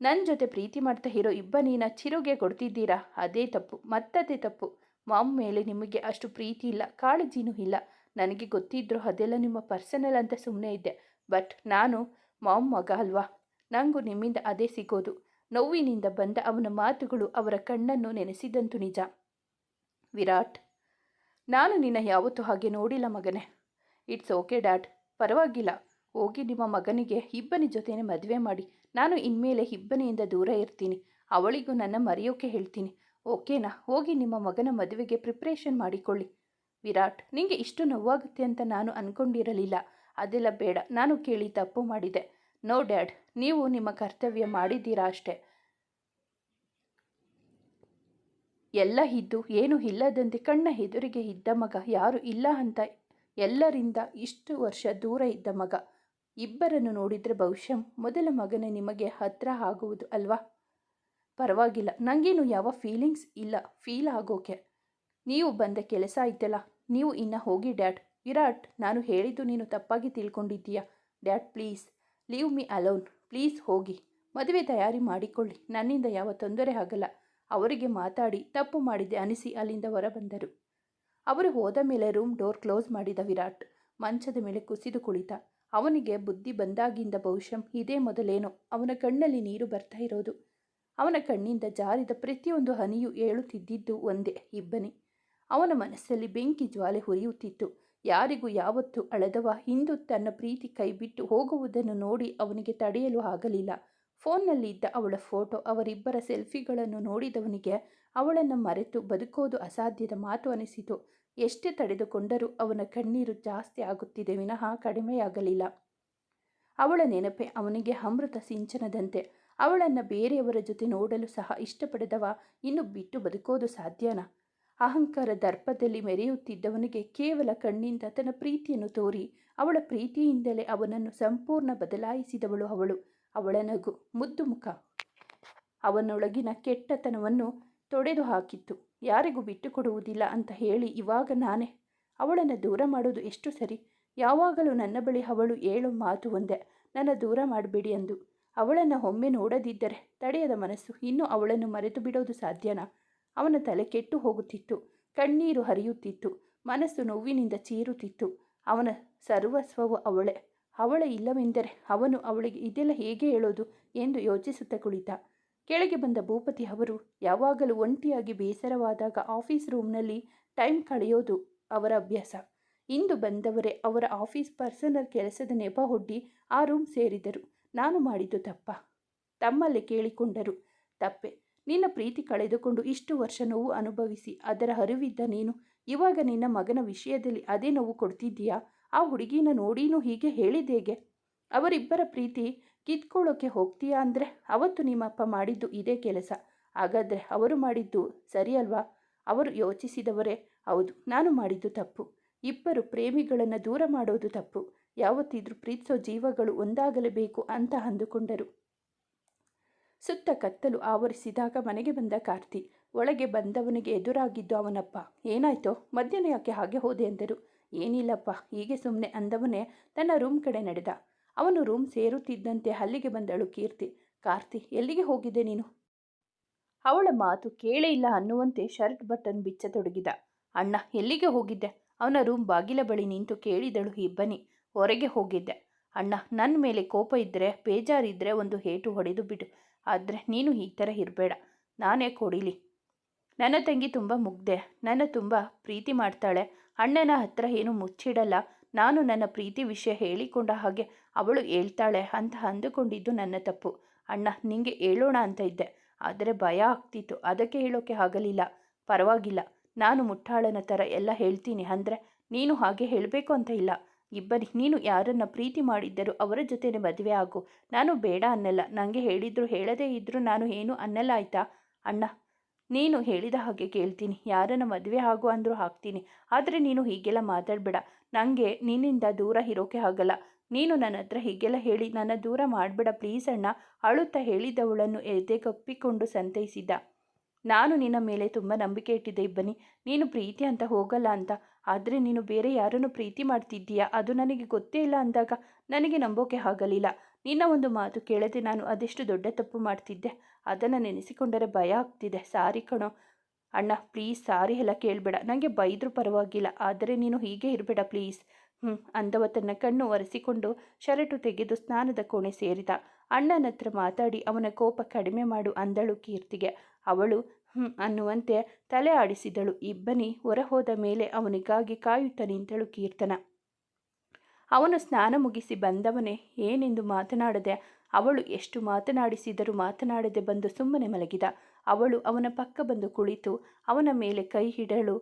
ನನ್ನ ಜೊತೆ ಪ್ರೀತಿ ಮಾಡ್ತಾ ಇರೋ ಇಬ್ಬನೀನ ಚಿರುಗೆ ಕೊಡ್ತಿದ್ದೀರಾ? ಅದೇ ತಪ್ಪು, ಮತ್ತದೇ ತಪ್ಪು. ಮಾಮ್ ಮೇಲೆ ನಿಮಗೆ ಅಷ್ಟು ಪ್ರೀತಿ ಇಲ್ಲ, ಕಾಳಜಿನೂ ಇಲ್ಲ. ನನಗೆ ಗೊತ್ತಿದ್ದರೂ ಅದೆಲ್ಲ ನಿಮ್ಮ ಪರ್ಸನಲ್ ಅಂತ ಸುಮ್ಮನೆ ಇದ್ದೆ. ಬಟ್ ನಾನು ಮಾಮ್ ಮಗ ಅಲ್ವಾ? ನನಗೂ ನಿಮ್ಮಿಂದ ಅದೇ ಸಿಗೋದು. ನೋವಿನಿಂದ ಬಂದ ಅವನ ಮಾತುಗಳು ಅವರ ಕಣ್ಣನ್ನು ನೆನೆಸಿದಂತು ನಿಜ. ವಿರಾಟ್, ನಾನು ನಿನ್ನ ಯಾವತ್ತೂ ಹಾಗೆ ನೋಡಿಲ್ಲ ಮಗನೇ. ಇಟ್ಸ್ ಓಕೆ ಡ್ಯಾಡ್, ಪರವಾಗಿಲ್ಲ. ಹೋಗಿ ನಿಮ್ಮ ಮಗನಿಗೆ ಇಬ್ಬನಿ ಜೊತೆಯೇ ಮದುವೆ ಮಾಡಿ. ನಾನು ಇನ್ಮೇಲೆ ಇಬ್ಬನಿಯಿಂದ ದೂರ ಇರ್ತೀನಿ. ಅವಳಿಗೂ ನನ್ನ ಮರೆಯೋಕೆ ಹೇಳ್ತೀನಿ. ಓಕೆನಾ? ಹೋಗಿ ನಿಮ್ಮ ಮಗನ ಮದುವೆಗೆ ಪ್ರಿಪ್ರೇಷನ್ ಮಾಡಿಕೊಳ್ಳಿ. ವಿರಾಟ್ ನಿಮಗೆ ಇಷ್ಟು ನೋವಾಗುತ್ತೆ ಅಂತ ನಾನು ಅಂದ್ಕೊಂಡಿರಲಿಲ್ಲ ಅದೆಲ್ಲ ಬೇಡ. ನಾನು ಕೇಳಿ ತಪ್ಪು ಮಾಡಿದೆ. ನೋ ಡ್ಯಾಡ್, ನೀವು ನಿಮ್ಮ ಕರ್ತವ್ಯ ಮಾಡಿದ್ದೀರಾ ಅಷ್ಟೇ. ಎಲ್ಲ ಇದ್ದು ಏನು ಇಲ್ಲದಂತೆ ಕಣ್ಣ ಎದುರಿಗೆ ಇದ್ದ ಮಗ ಯಾರು ಇಲ್ಲ ಅಂತ ಎಲ್ಲರಿಂದ ಇಷ್ಟು ವರ್ಷ ದೂರ ಇದ್ದ ಮಗ. ಇಬ್ಬರನ್ನು ನೋಡಿದರೆ ಬಹುಶಃ ಮೊದಲ ಮಗನೇ ನಿಮಗೆ ಹತ್ರ ಆಗುವುದು ಅಲ್ವಾ? ಪರವಾಗಿಲ್ಲ. ನನಗೇನು ಯಾವ ಫೀಲಿಂಗ್ಸ್ ಇಲ್ಲ. ಫೀಲ್ ಆಗೋಕೆ. ನೀವು ಬಂದ ಕೆಲಸ ಆಯ್ತಲ್ಲ. ನೀವು ಇನ್ನು ಹೋಗಿ ಡ್ಯಾಡ್, ವಿರಾಟ್, ನಾನು ಹೇಳಿದ್ದು ನೀನು ತಪ್ಪಾಗಿ ತಿಳ್ಕೊಂಡಿದ್ದೀಯಾ? Dad please leave me alone please ಹೋಗಿ. ಮದುವೆ ತಯಾರಿ ಮಾಡಿಕೊಳ್ಳಿ. ನನ್ನಿಂದ ಯಾವ ತೊಂದರೆ ಆಗಲ್ಲ. ಅವರಿಗೆ ಮಾತಾಡಿ, ತಪ್ಪು ಮಾಡಿದೆ ಅನಿಸಿ ಅಲ್ಲಿಂದ ಹೊರಬಂದರು. ಅವರು ಹೋದ ಮೇಲೆ ರೂಮ್ ಡೋರ್ ಕ್ಲೋಸ್ ಮಾಡಿದ ವಿರಾಟ್, ಮಂಚದ ಮೇಲೆ ಕುಸಿದು ಕುಳಿತ. ಅವನಿಗೆ ಬುದ್ಧಿ ಬಂದಾಗಿಂದ ಬಹುಶಃ ಇದೇ ಮೊದಲೇನೋ. ಅವನ ಕಣ್ಣಲ್ಲಿ ನೀರು ಬರ್ತಾ ಇರೋದು. ಅವನ ಕಣ್ಣಿಂದ ಜಾರಿದ ಪ್ರತಿಯೊಂದು ಹನಿಯು ಏಳುತ್ತಿದ್ದಿದ್ದು ಒಂದೇ, ಇಬ್ಬನಿ. ಅವನ ಮನಸ್ಸಲ್ಲಿ ಬೆಂಕಿ ಜ್ವಾಲೆ ಹುರಿಯುತ್ತಿತ್ತು. ಯಾರಿಗೂ ಯಾವತ್ತೂ ಅಳೆದವ ಹಿಂದು ತನ್ನ ಪ್ರೀತಿ ಕೈಬಿಟ್ಟು ಹೋಗುವುದನ್ನು ನೋಡಿ ಅವನಿಗೆ ತಡೆಯಲು ಆಗಲಿಲ್ಲ. ಫೋನ್ನಲ್ಲಿದ್ದ ಅವಳ ಫೋಟೋ, ಅವರಿಬ್ಬರ ಸೆಲ್ಫಿಗಳನ್ನು ನೋಡಿದವನಿಗೆ ಅವಳನ್ನು ಮರೆತು ಬದುಕೋದು ಅಸಾಧ್ಯದ ಮಾತು ಅನಿಸಿತು. ಎಷ್ಟೇ ತಡೆದುಕೊಂಡರೂ ಅವನ ಕಣ್ಣೀರು ಜಾಸ್ತಿ ಆಗುತ್ತಿದೆ ವಿನಃ ಕಡಿಮೆಯಾಗಲಿಲ್ಲ. ಅವಳ ನೆನಪೆ ಅವನಿಗೆ ಅಮೃತ ಸಿಂಚನದಂತೆ. ಅವಳನ್ನು ಬೇರೆಯವರ ಜೊತೆ ನೋಡಲು ಸಹ ಇಷ್ಟಪಡದವ ಇನ್ನು ಬಿಟ್ಟು ಬದುಕೋದು ಸಾಧ್ಯನಾ? ಅಹಂಕಾರ ದರ್ಪದಲ್ಲಿ ಮೆರೆಯುತ್ತಿದ್ದವನಿಗೆ ಕೇವಲ ಕಣ್ಣಿಂದ ತನ್ನ ಪ್ರೀತಿಯನ್ನು ತೋರಿ, ಅವಳ ಪ್ರೀತಿಯಿಂದಲೇ ಅವನನ್ನು ಸಂಪೂರ್ಣ ಬದಲಾಯಿಸಿದವಳು ಅವಳು. ಅವಳ ನಗು ಮುದ್ದು ಮುಖ ಅವನೊಳಗಿನ ಕೆಟ್ಟತನವನ್ನು ತೊಡೆದು ಹಾಕಿತ್ತು. ಯಾರಿಗೂ ಬಿಟ್ಟುಕೊಡುವುದಿಲ್ಲ ಅಂತ ಹೇಳಿ ಇವಾಗ ನಾನೇ. ಅವಳನ್ನು ದೂರ ಮಾಡೋದು ಎಷ್ಟು ಸರಿ? ಯಾವಾಗಲೂ ನನ್ನ ಬಳಿ ಅವಳು ಏಳು ಮಾತು ಒಂದೇ. ನನ್ನ ದೂರ ಮಾಡಬೇಡಿ ಅಂದು. ಅವಳನ್ನು ಒಮ್ಮೆ ನೋಡದಿದ್ದರೆ ತಡೆಯದ ಮನಸ್ಸು ಇನ್ನೂ ಅವಳನ್ನು ಮರೆತು ಬಿಡೋದು ಸಾಧ್ಯನಾ? ಅವನ ತಲೆ ಕೆಟ್ಟು ಹೋಗುತ್ತಿತ್ತು. ಕಣ್ಣೀರು ಹರಿಯುತ್ತಿತ್ತು. ಮನಸ್ಸು ನೋವಿನಿಂದ ಚೀರುತ್ತಿತ್ತು. ಅವನ ಸರ್ವಸ್ವವು ಅವಳೇ. ಅವಳ ಇಲ್ಲವೆಂದರೆ ಅವನು ಅವಳಿಗೆ ಇದೆಲ್ಲ ಹೇಗೆ ಹೇಳೋದು ಎಂದು ಯೋಚಿಸುತ್ತಾ ಕುಳಿತ. ಕೆಳಗೆ ಬಂದ ಭೂಪತಿ ಅವರು ಯಾವಾಗಲೂ ಒಂಟಿಯಾಗಿ ಬೇಸರವಾದಾಗ ಆಫೀಸ್ ರೂಮ್ನಲ್ಲಿ ಟೈಮ್ ಕಳೆಯೋದು ಅವರ ಅಭ್ಯಾಸ. ಇಂದು ಬಂದವರೇ ಅವರ ಆಫೀಸ್ ಪರ್ಸನಲ್ ಕೆಲಸದ ನೆಪ ಹೊಡ್ಡಿ ಆ ರೂಮ್ ಸೇರಿದರು. ನಾನು ಮಾಡಿದ್ದು ತಪ್ಪ? ತಮ್ಮಲ್ಲಿ ಕೇಳಿಕೊಂಡರು. ತಪ್ಪೆ. ನಿನ್ನ ಪ್ರೀತಿ ಕಳೆದುಕೊಂಡು ಇಷ್ಟು ವರ್ಷ ನೋವು ಅನುಭವಿಸಿ ಅದರ ಅರಿವಿದ್ದ ನೀನು ಇವಾಗ ನಿನ್ನ ಮಗನ ವಿಷಯದಲ್ಲಿ ಅದೇ ನೋವು ಕೊಡ್ತಿದ್ದೀಯಾ? ಆ ಹುಡುಗಿನ ನೋಡಿನೂ ಹೀಗೆ ಹೇಳಿದ್ದೇಗೆ ಅವರಿಬ್ಬರ ಪ್ರೀತಿ ಕಿತ್ಕೊಳ್ಳೋಕೆ ಹೋಗ್ತೀಯಾ ಅಂದರೆ ಅವತ್ತು ನಿಮ್ಮಪ್ಪ ಮಾಡಿದ್ದು ಇದೇ ಕೆಲಸ. ಹಾಗಾದರೆ ಅವರು ಮಾಡಿದ್ದು ಸರಿಯಲ್ವಾ? ಅವರು ಯೋಚಿಸಿದವರೇ ಹೌದು, ನಾನು ಮಾಡಿದ್ದು ತಪ್ಪು. ಇಬ್ಬರು ಪ್ರೇಮಿಗಳನ್ನು ದೂರ ಮಾಡೋದು ತಪ್ಪು. ಯಾವತ್ತಿದ್ರೂ ಪ್ರೀತಿಸೋ ಜೀವಗಳು ಒಂದಾಗಲೇಬೇಕು ಅಂತ ಅಂದುಕೊಂಡರು. ಸುತ್ತ ಕತ್ತಲು ಆವರಿಸಿದಾಗ ಮನೆಗೆ ಬಂದ ಕಾರ್ತಿ, ಒಳಗೆ ಬಂದವನಿಗೆ ಎದುರಾಗಿದ್ದು ಅವನಪ್ಪ, ಏನಾಯ್ತೋ, ಮಧ್ಯಾಹ್ನ ಯಾಕೆ ಹಾಗೆ ಹೋದೆ ಎಂದರು ಏನಿಲ್ಲಪ್ಪ, ಹೀಗೆ ಸುಮ್ಮನೆ ಅಂದವನೇ ತನ್ನ ರೂಮ್ ಕಡೆ ನಡೆದ. ಅವನು ರೂಮ್ ಸೇರುತ್ತಿದ್ದಂತೆ ಅಲ್ಲಿಗೆ ಬಂದಳು ಕೀರ್ತಿ. ಕಾರ್ತಿ, ಎಲ್ಲಿಗೆ ಹೋಗಿದ್ದೆ ನೀನು? ಅವಳ ಮಾತು ಕೇಳೇ ಇಲ್ಲ ಅನ್ನುವಂತೆ ಶರ್ಟ್ ಬಟನ್ ಬಿಚ್ಚತೊಡಗಿದ. ಅಣ್ಣ, ಎಲ್ಲಿಗೆ ಹೋಗಿದ್ದೆ? ಅವನ ರೂಮ್ ಬಾಗಿಲ ಬಳಿ ನಿಂತು ಕೇಳಿದಳು ಇಬ್ಬನಿ ಹೊರಗೆ ಹೋಗಿದ್ದೆ. ಅಣ್ಣ ನನ್ನ ಮೇಲೆ ಕೋಪ ಇದ್ದರೆ ಬೇಜಾರಿದ್ದರೆ ಒಂದು ಹೇಟು ಹೊಡೆದು ಬಿಡು. ಆದರೆ ನೀನು ಈ ಥರ ಇರಬೇಡ. ನಾನೇ ಕೊಡಿಲಿ. ನನ್ನ ತಂಗಿ ತುಂಬ ಮುಗ್ದೆ ನನ್ನ ತುಂಬ ಪ್ರೀತಿ ಮಾಡ್ತಾಳೆ. ಅಣ್ಣನ ಹತ್ರ ಏನು ಮುಚ್ಚಿಡಲ್ಲ. ನಾನು ನನ್ನ ಪ್ರೀತಿ ವಿಷಯ ಹೇಳಿಕೊಂಡ ಹಾಗೆ ಅವಳು ಹೇಳ್ತಾಳೆ ಅಂತ ಅಂದುಕೊಂಡಿದ್ದು ನನ್ನ ತಪ್ಪು. ಅಣ್ಣ, ನಿಂಗೆ ಹೇಳೋಣ ಅಂತ ಇದ್ದೆ. ಆದರೆ ಭಯ ಆಗ್ತಿತ್ತು. ಅದಕ್ಕೆ ಹೇಳೋಕೆ ಆಗಲಿಲ್ಲ. ಪರವಾಗಿಲ್ಲ. ನಾನು ಮುಟ್ಟಾಳನ ಥರ ಎಲ್ಲ ಹೇಳ್ತೀನಿ. ಅಂದರೆ ನೀನು ಹಾಗೆ ಹೇಳಬೇಕು ಅಂತ ಇಲ್ಲ. ಇಬ್ಬರಿ, ನೀನು ಯಾರನ್ನ ಪ್ರೀತಿ ಮಾಡಿದ್ದರೂ ಅವರ ಜೊತೆನೆ ಮದುವೆ ಆಗು. ನಾನು ಬೇಡ ಅನ್ನಲ್ಲ. ನನಗೆ ಹೇಳಿದ್ರು, ಹೇಳದೇ ಇದ್ದರೂ ನಾನು ಏನು ಅನ್ನಲ್ಲ ಆಯಿತಾ? ಅಣ್ಣ ನೀನು ಹೇಳಿದ ಹಾಗೆ ಕೇಳ್ತೀನಿ. ಯಾರನ್ನ ಮದುವೆ ಆಗು ಅಂದರೂ ಹಾಕ್ತೀನಿ. ಆದರೆ ನೀನು ಹೀಗೆಲ್ಲ ಮಾತಾಡಬೇಡ. ನನಗೆ ನಿನ್ನಿಂದ ದೂರ ಇರೋಕೆ ಆಗಲ್ಲ. ನೀನು ನನ್ನ ಹತ್ರ ಹೀಗೆಲ್ಲ ಹೇಳಿ ನನ್ನ ದೂರ ಮಾಡಬೇಡ ಪ್ಲೀಸ್ ಅಣ್ಣ. ಅಳುತ್ತಾ ಹೇಳಿದವಳನ್ನು ಎದೆಗಪ್ಪಿಕೊಂಡು ಸಂತೈಸಿದ್ದ ನಾನು ನಿನ್ನ ಮೇಲೆ ತುಂಬ ನಂಬಿಕೆ ಇಟ್ಟಿದ್ದೆ ಇಬ್ಬನಿ. ನೀನು ಪ್ರೀತಿ ಅಂತ ಹೋಗಲ್ಲ ಅಂತ. ಆದರೆ ನೀನು ಬೇರೆ ಯಾರನ್ನು ಪ್ರೀತಿ ಮಾಡ್ತಿದ್ದೀಯಾ? ಅದು ನನಗೆ ಗೊತ್ತೇ ಇಲ್ಲ ಅಂದಾಗ ನನಗೆ ನಂಬೋಕೆ ಆಗಲಿಲ್ಲ. ನಿನ್ನ ಒಂದು ಮಾತು ಕೇಳದೆ ನಾನು ಅದೆಷ್ಟು ದೊಡ್ಡ ತಪ್ಪು ಮಾಡ್ತಿದ್ದೆ? ಅದನ್ನು ನೆನೆಸಿಕೊಂಡರೆ ಭಯ ಆಗ್ತಿದೆ. ಸಾರಿ ಕಣೋ. ಅಣ್ಣ, ಪ್ಲೀಸ್ ಸಾರಿ ಎಲ್ಲ ಕೇಳಬೇಡ. ನನಗೆ ಬೈದರೂ ಪರವಾಗಿಲ್ಲ. ಆದರೆ ನೀನು ಹೀಗೆ ಇರಬೇಡ ಪ್ಲೀಸ್. ಹ್ಞೂ ಅಂದವ ತನ್ನ ಕಣ್ಣು ಒರೆಸಿಕೊಂಡು ಶರಟು ತೆಗೆದು ಸ್ನಾನದ ಕೋಣೆ ಸೇರಿದ. ಅಣ್ಣನ ಹತ್ರ ಮಾತಾಡಿ ಅವನ ಕೋಪ ಕಡಿಮೆ ಮಾಡು ಅಂದಳು ಕೀರ್ತಿಗೆ. ಅವಳು ಹ್ಞೂ ಅನ್ನುವಂತೆ ತಲೆ ಆಡಿಸಿದಳು. ಇಬ್ಬನಿ ಹೊರಹೋದ ಮೇಲೆ ಅವನಿಗಾಗಿ ಕಾಯುತ್ತ ನಿಂತಳು ಕೀರ್ತನ. ಅವನು ಸ್ನಾನ ಮುಗಿಸಿ ಬಂದವನೇ, ಏನೆಂದು ಮಾತನಾಡದೆ? ಅವಳು ಎಷ್ಟು ಮಾತನಾಡಿಸಿದರೂ ಮಾತನಾಡದೆ ಬಂದು ಸುಮ್ಮನೆ ಮಲಗಿದ. ಅವಳು ಅವನ ಪಕ್ಕ ಬಂದು ಕುಳಿತು, ಅವನ ಮೇಲೆ ಕೈ ಹಿಡಳು.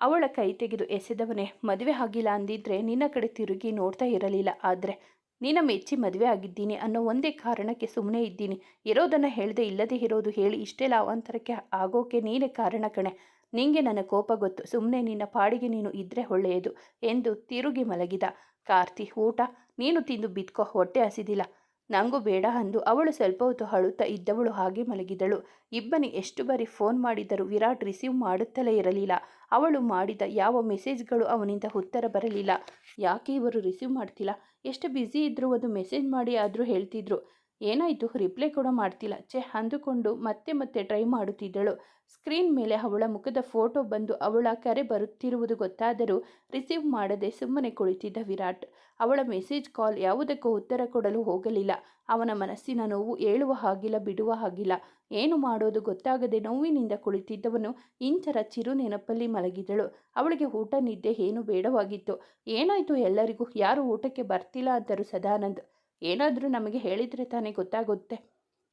ಅವಳ ಕೈ ತೆಗೆದು ಎಸೆದವನೇ, ಮದುವೆ ಆಗಿಲ್ಲ ಅಂದಿದ್ರೆ ನಿನ್ನ ಕಡೆ ತಿರುಗಿ ನೋಡ್ತಾ ಇರಲಿಲ್ಲ. ಆದರೆ, ನಿನ್ನ ಮೆಚ್ಚಿ ಮದುವೆ ಆಗಿದ್ದೀನಿ ಅನ್ನೋ ಒಂದೇ ಕಾರಣಕ್ಕೆ ಸುಮ್ಮನೆ ಇದ್ದೀನಿ. ಇರೋದನ್ನು ಹೇಳದೆ ಇಲ್ಲದೆ ಇರೋದು ಹೇಳಿ ಇಷ್ಟೆಲ್ಲ ಅವಾಂತರಕ್ಕೆ ಆಗೋಕೆ ನೀನೇ ಕಾರಣ ಕಣೆ. ನಿಂಗೆ ನನ್ನ ಕೋಪ ಗೊತ್ತು. ಸುಮ್ಮನೆ ನಿನ್ನ ಪಾಡಿಗೆ ನೀನು ಇದ್ದರೆ ಒಳ್ಳೆಯದು ಎಂದು ತಿರುಗಿ ಮಲಗಿದ. ಕಾರ್ತಿ, ಊಟ. ನೀನು ತಿಂದು ಬಿತ್ಕೋ, ಹೊಟ್ಟೆ ಹಸಿದಿಲ್ಲ. ನಂಗೂ ಬೇಡ ಅಂದು ಅವಳು ಸ್ವಲ್ಪ ಹೊತ್ತು ಅಳುತ್ತಾ ಇದ್ದವಳು ಹಾಗೆ ಮಲಗಿದಳು. ಇಬ್ಬನಿ ಎಷ್ಟು ಬಾರಿ ಫೋನ್ ಮಾಡಿದರೂ ವಿರಾಟ್ ರಿಸೀವ್ ಮಾಡುತ್ತಲೇ ಇರಲಿಲ್ಲ. ಅವಳು ಮಾಡಿದ ಯಾವ ಮೆಸೇಜ್ಗಳು ಅವನಿಂದ ಉತ್ತರ ಬರಲಿಲ್ಲ. ಯಾಕೆ ಇವರು ರಿಸೀವ್ ಮಾಡ್ತಿಲ್ಲ? ಎಷ್ಟು ಬ್ಯುಸಿ ಇದ್ದರೂ ಒಂದು ಮೆಸೇಜ್ ಮಾಡಿ ಆದರೂ ಹೇಳ್ತಿದ್ರು. ಏನಾಯಿತು? ರಿಪ್ಲೈ ಕೂಡ ಮಾಡ್ತಿಲ್ಲ. ಛೆ, ಅಂದುಕೊಂಡು ಮತ್ತೆ ಮತ್ತೆ ಟ್ರೈ ಮಾಡುತ್ತಿದ್ದಳು. ಸ್ಕ್ರೀನ್ ಮೇಲೆ ಅವಳ ಮುಖದ ಫೋಟೋ ಬಂದು ಅವಳ ಕರೆ ಬರುತ್ತಿರುವುದು ಗೊತ್ತಾದರೂ ರಿಸೀವ್ ಮಾಡದೆ ಸುಮ್ಮನೆ ಕುಳಿತಿದ್ದ ವಿರಾಟ್. ಅವಳ ಮೆಸೇಜ್ ಕಾಲ್ ಯಾವುದಕ್ಕೂ ಉತ್ತರ ಕೊಡಲು ಹೋಗಲಿಲ್ಲ. ಅವನ ಮನಸ್ಸಿನ ನೋವು ಹೇಳುವ ಹಾಗಿಲ್ಲ, ಬಿಡುವ ಹಾಗಿಲ್ಲ. ಏನು ಮಾಡೋದು ಗೊತ್ತಾಗದೆ ನೋವಿನಿಂದ ಕುಳಿತಿದ್ದವನು ಇಂಚರ ಚಿರು ನೆನಪಲ್ಲಿ ಮಲಗಿದಳು. ಅವಳಿಗೆ ಊಟ ನಿದ್ದೆ ಏನು ಬೇಡವಾಗಿತ್ತು. ಏನಾಯಿತು ಎಲ್ಲರಿಗೂ? ಯಾರು ಊಟಕ್ಕೆ ಬರ್ತಿಲ್ಲ ಅಂತರು ಸದಾನಂದ್. ಏನಾದರೂ ನಮಗೆ ಹೇಳಿದರೆ ತಾನೇ ಗೊತ್ತಾಗುತ್ತೆ.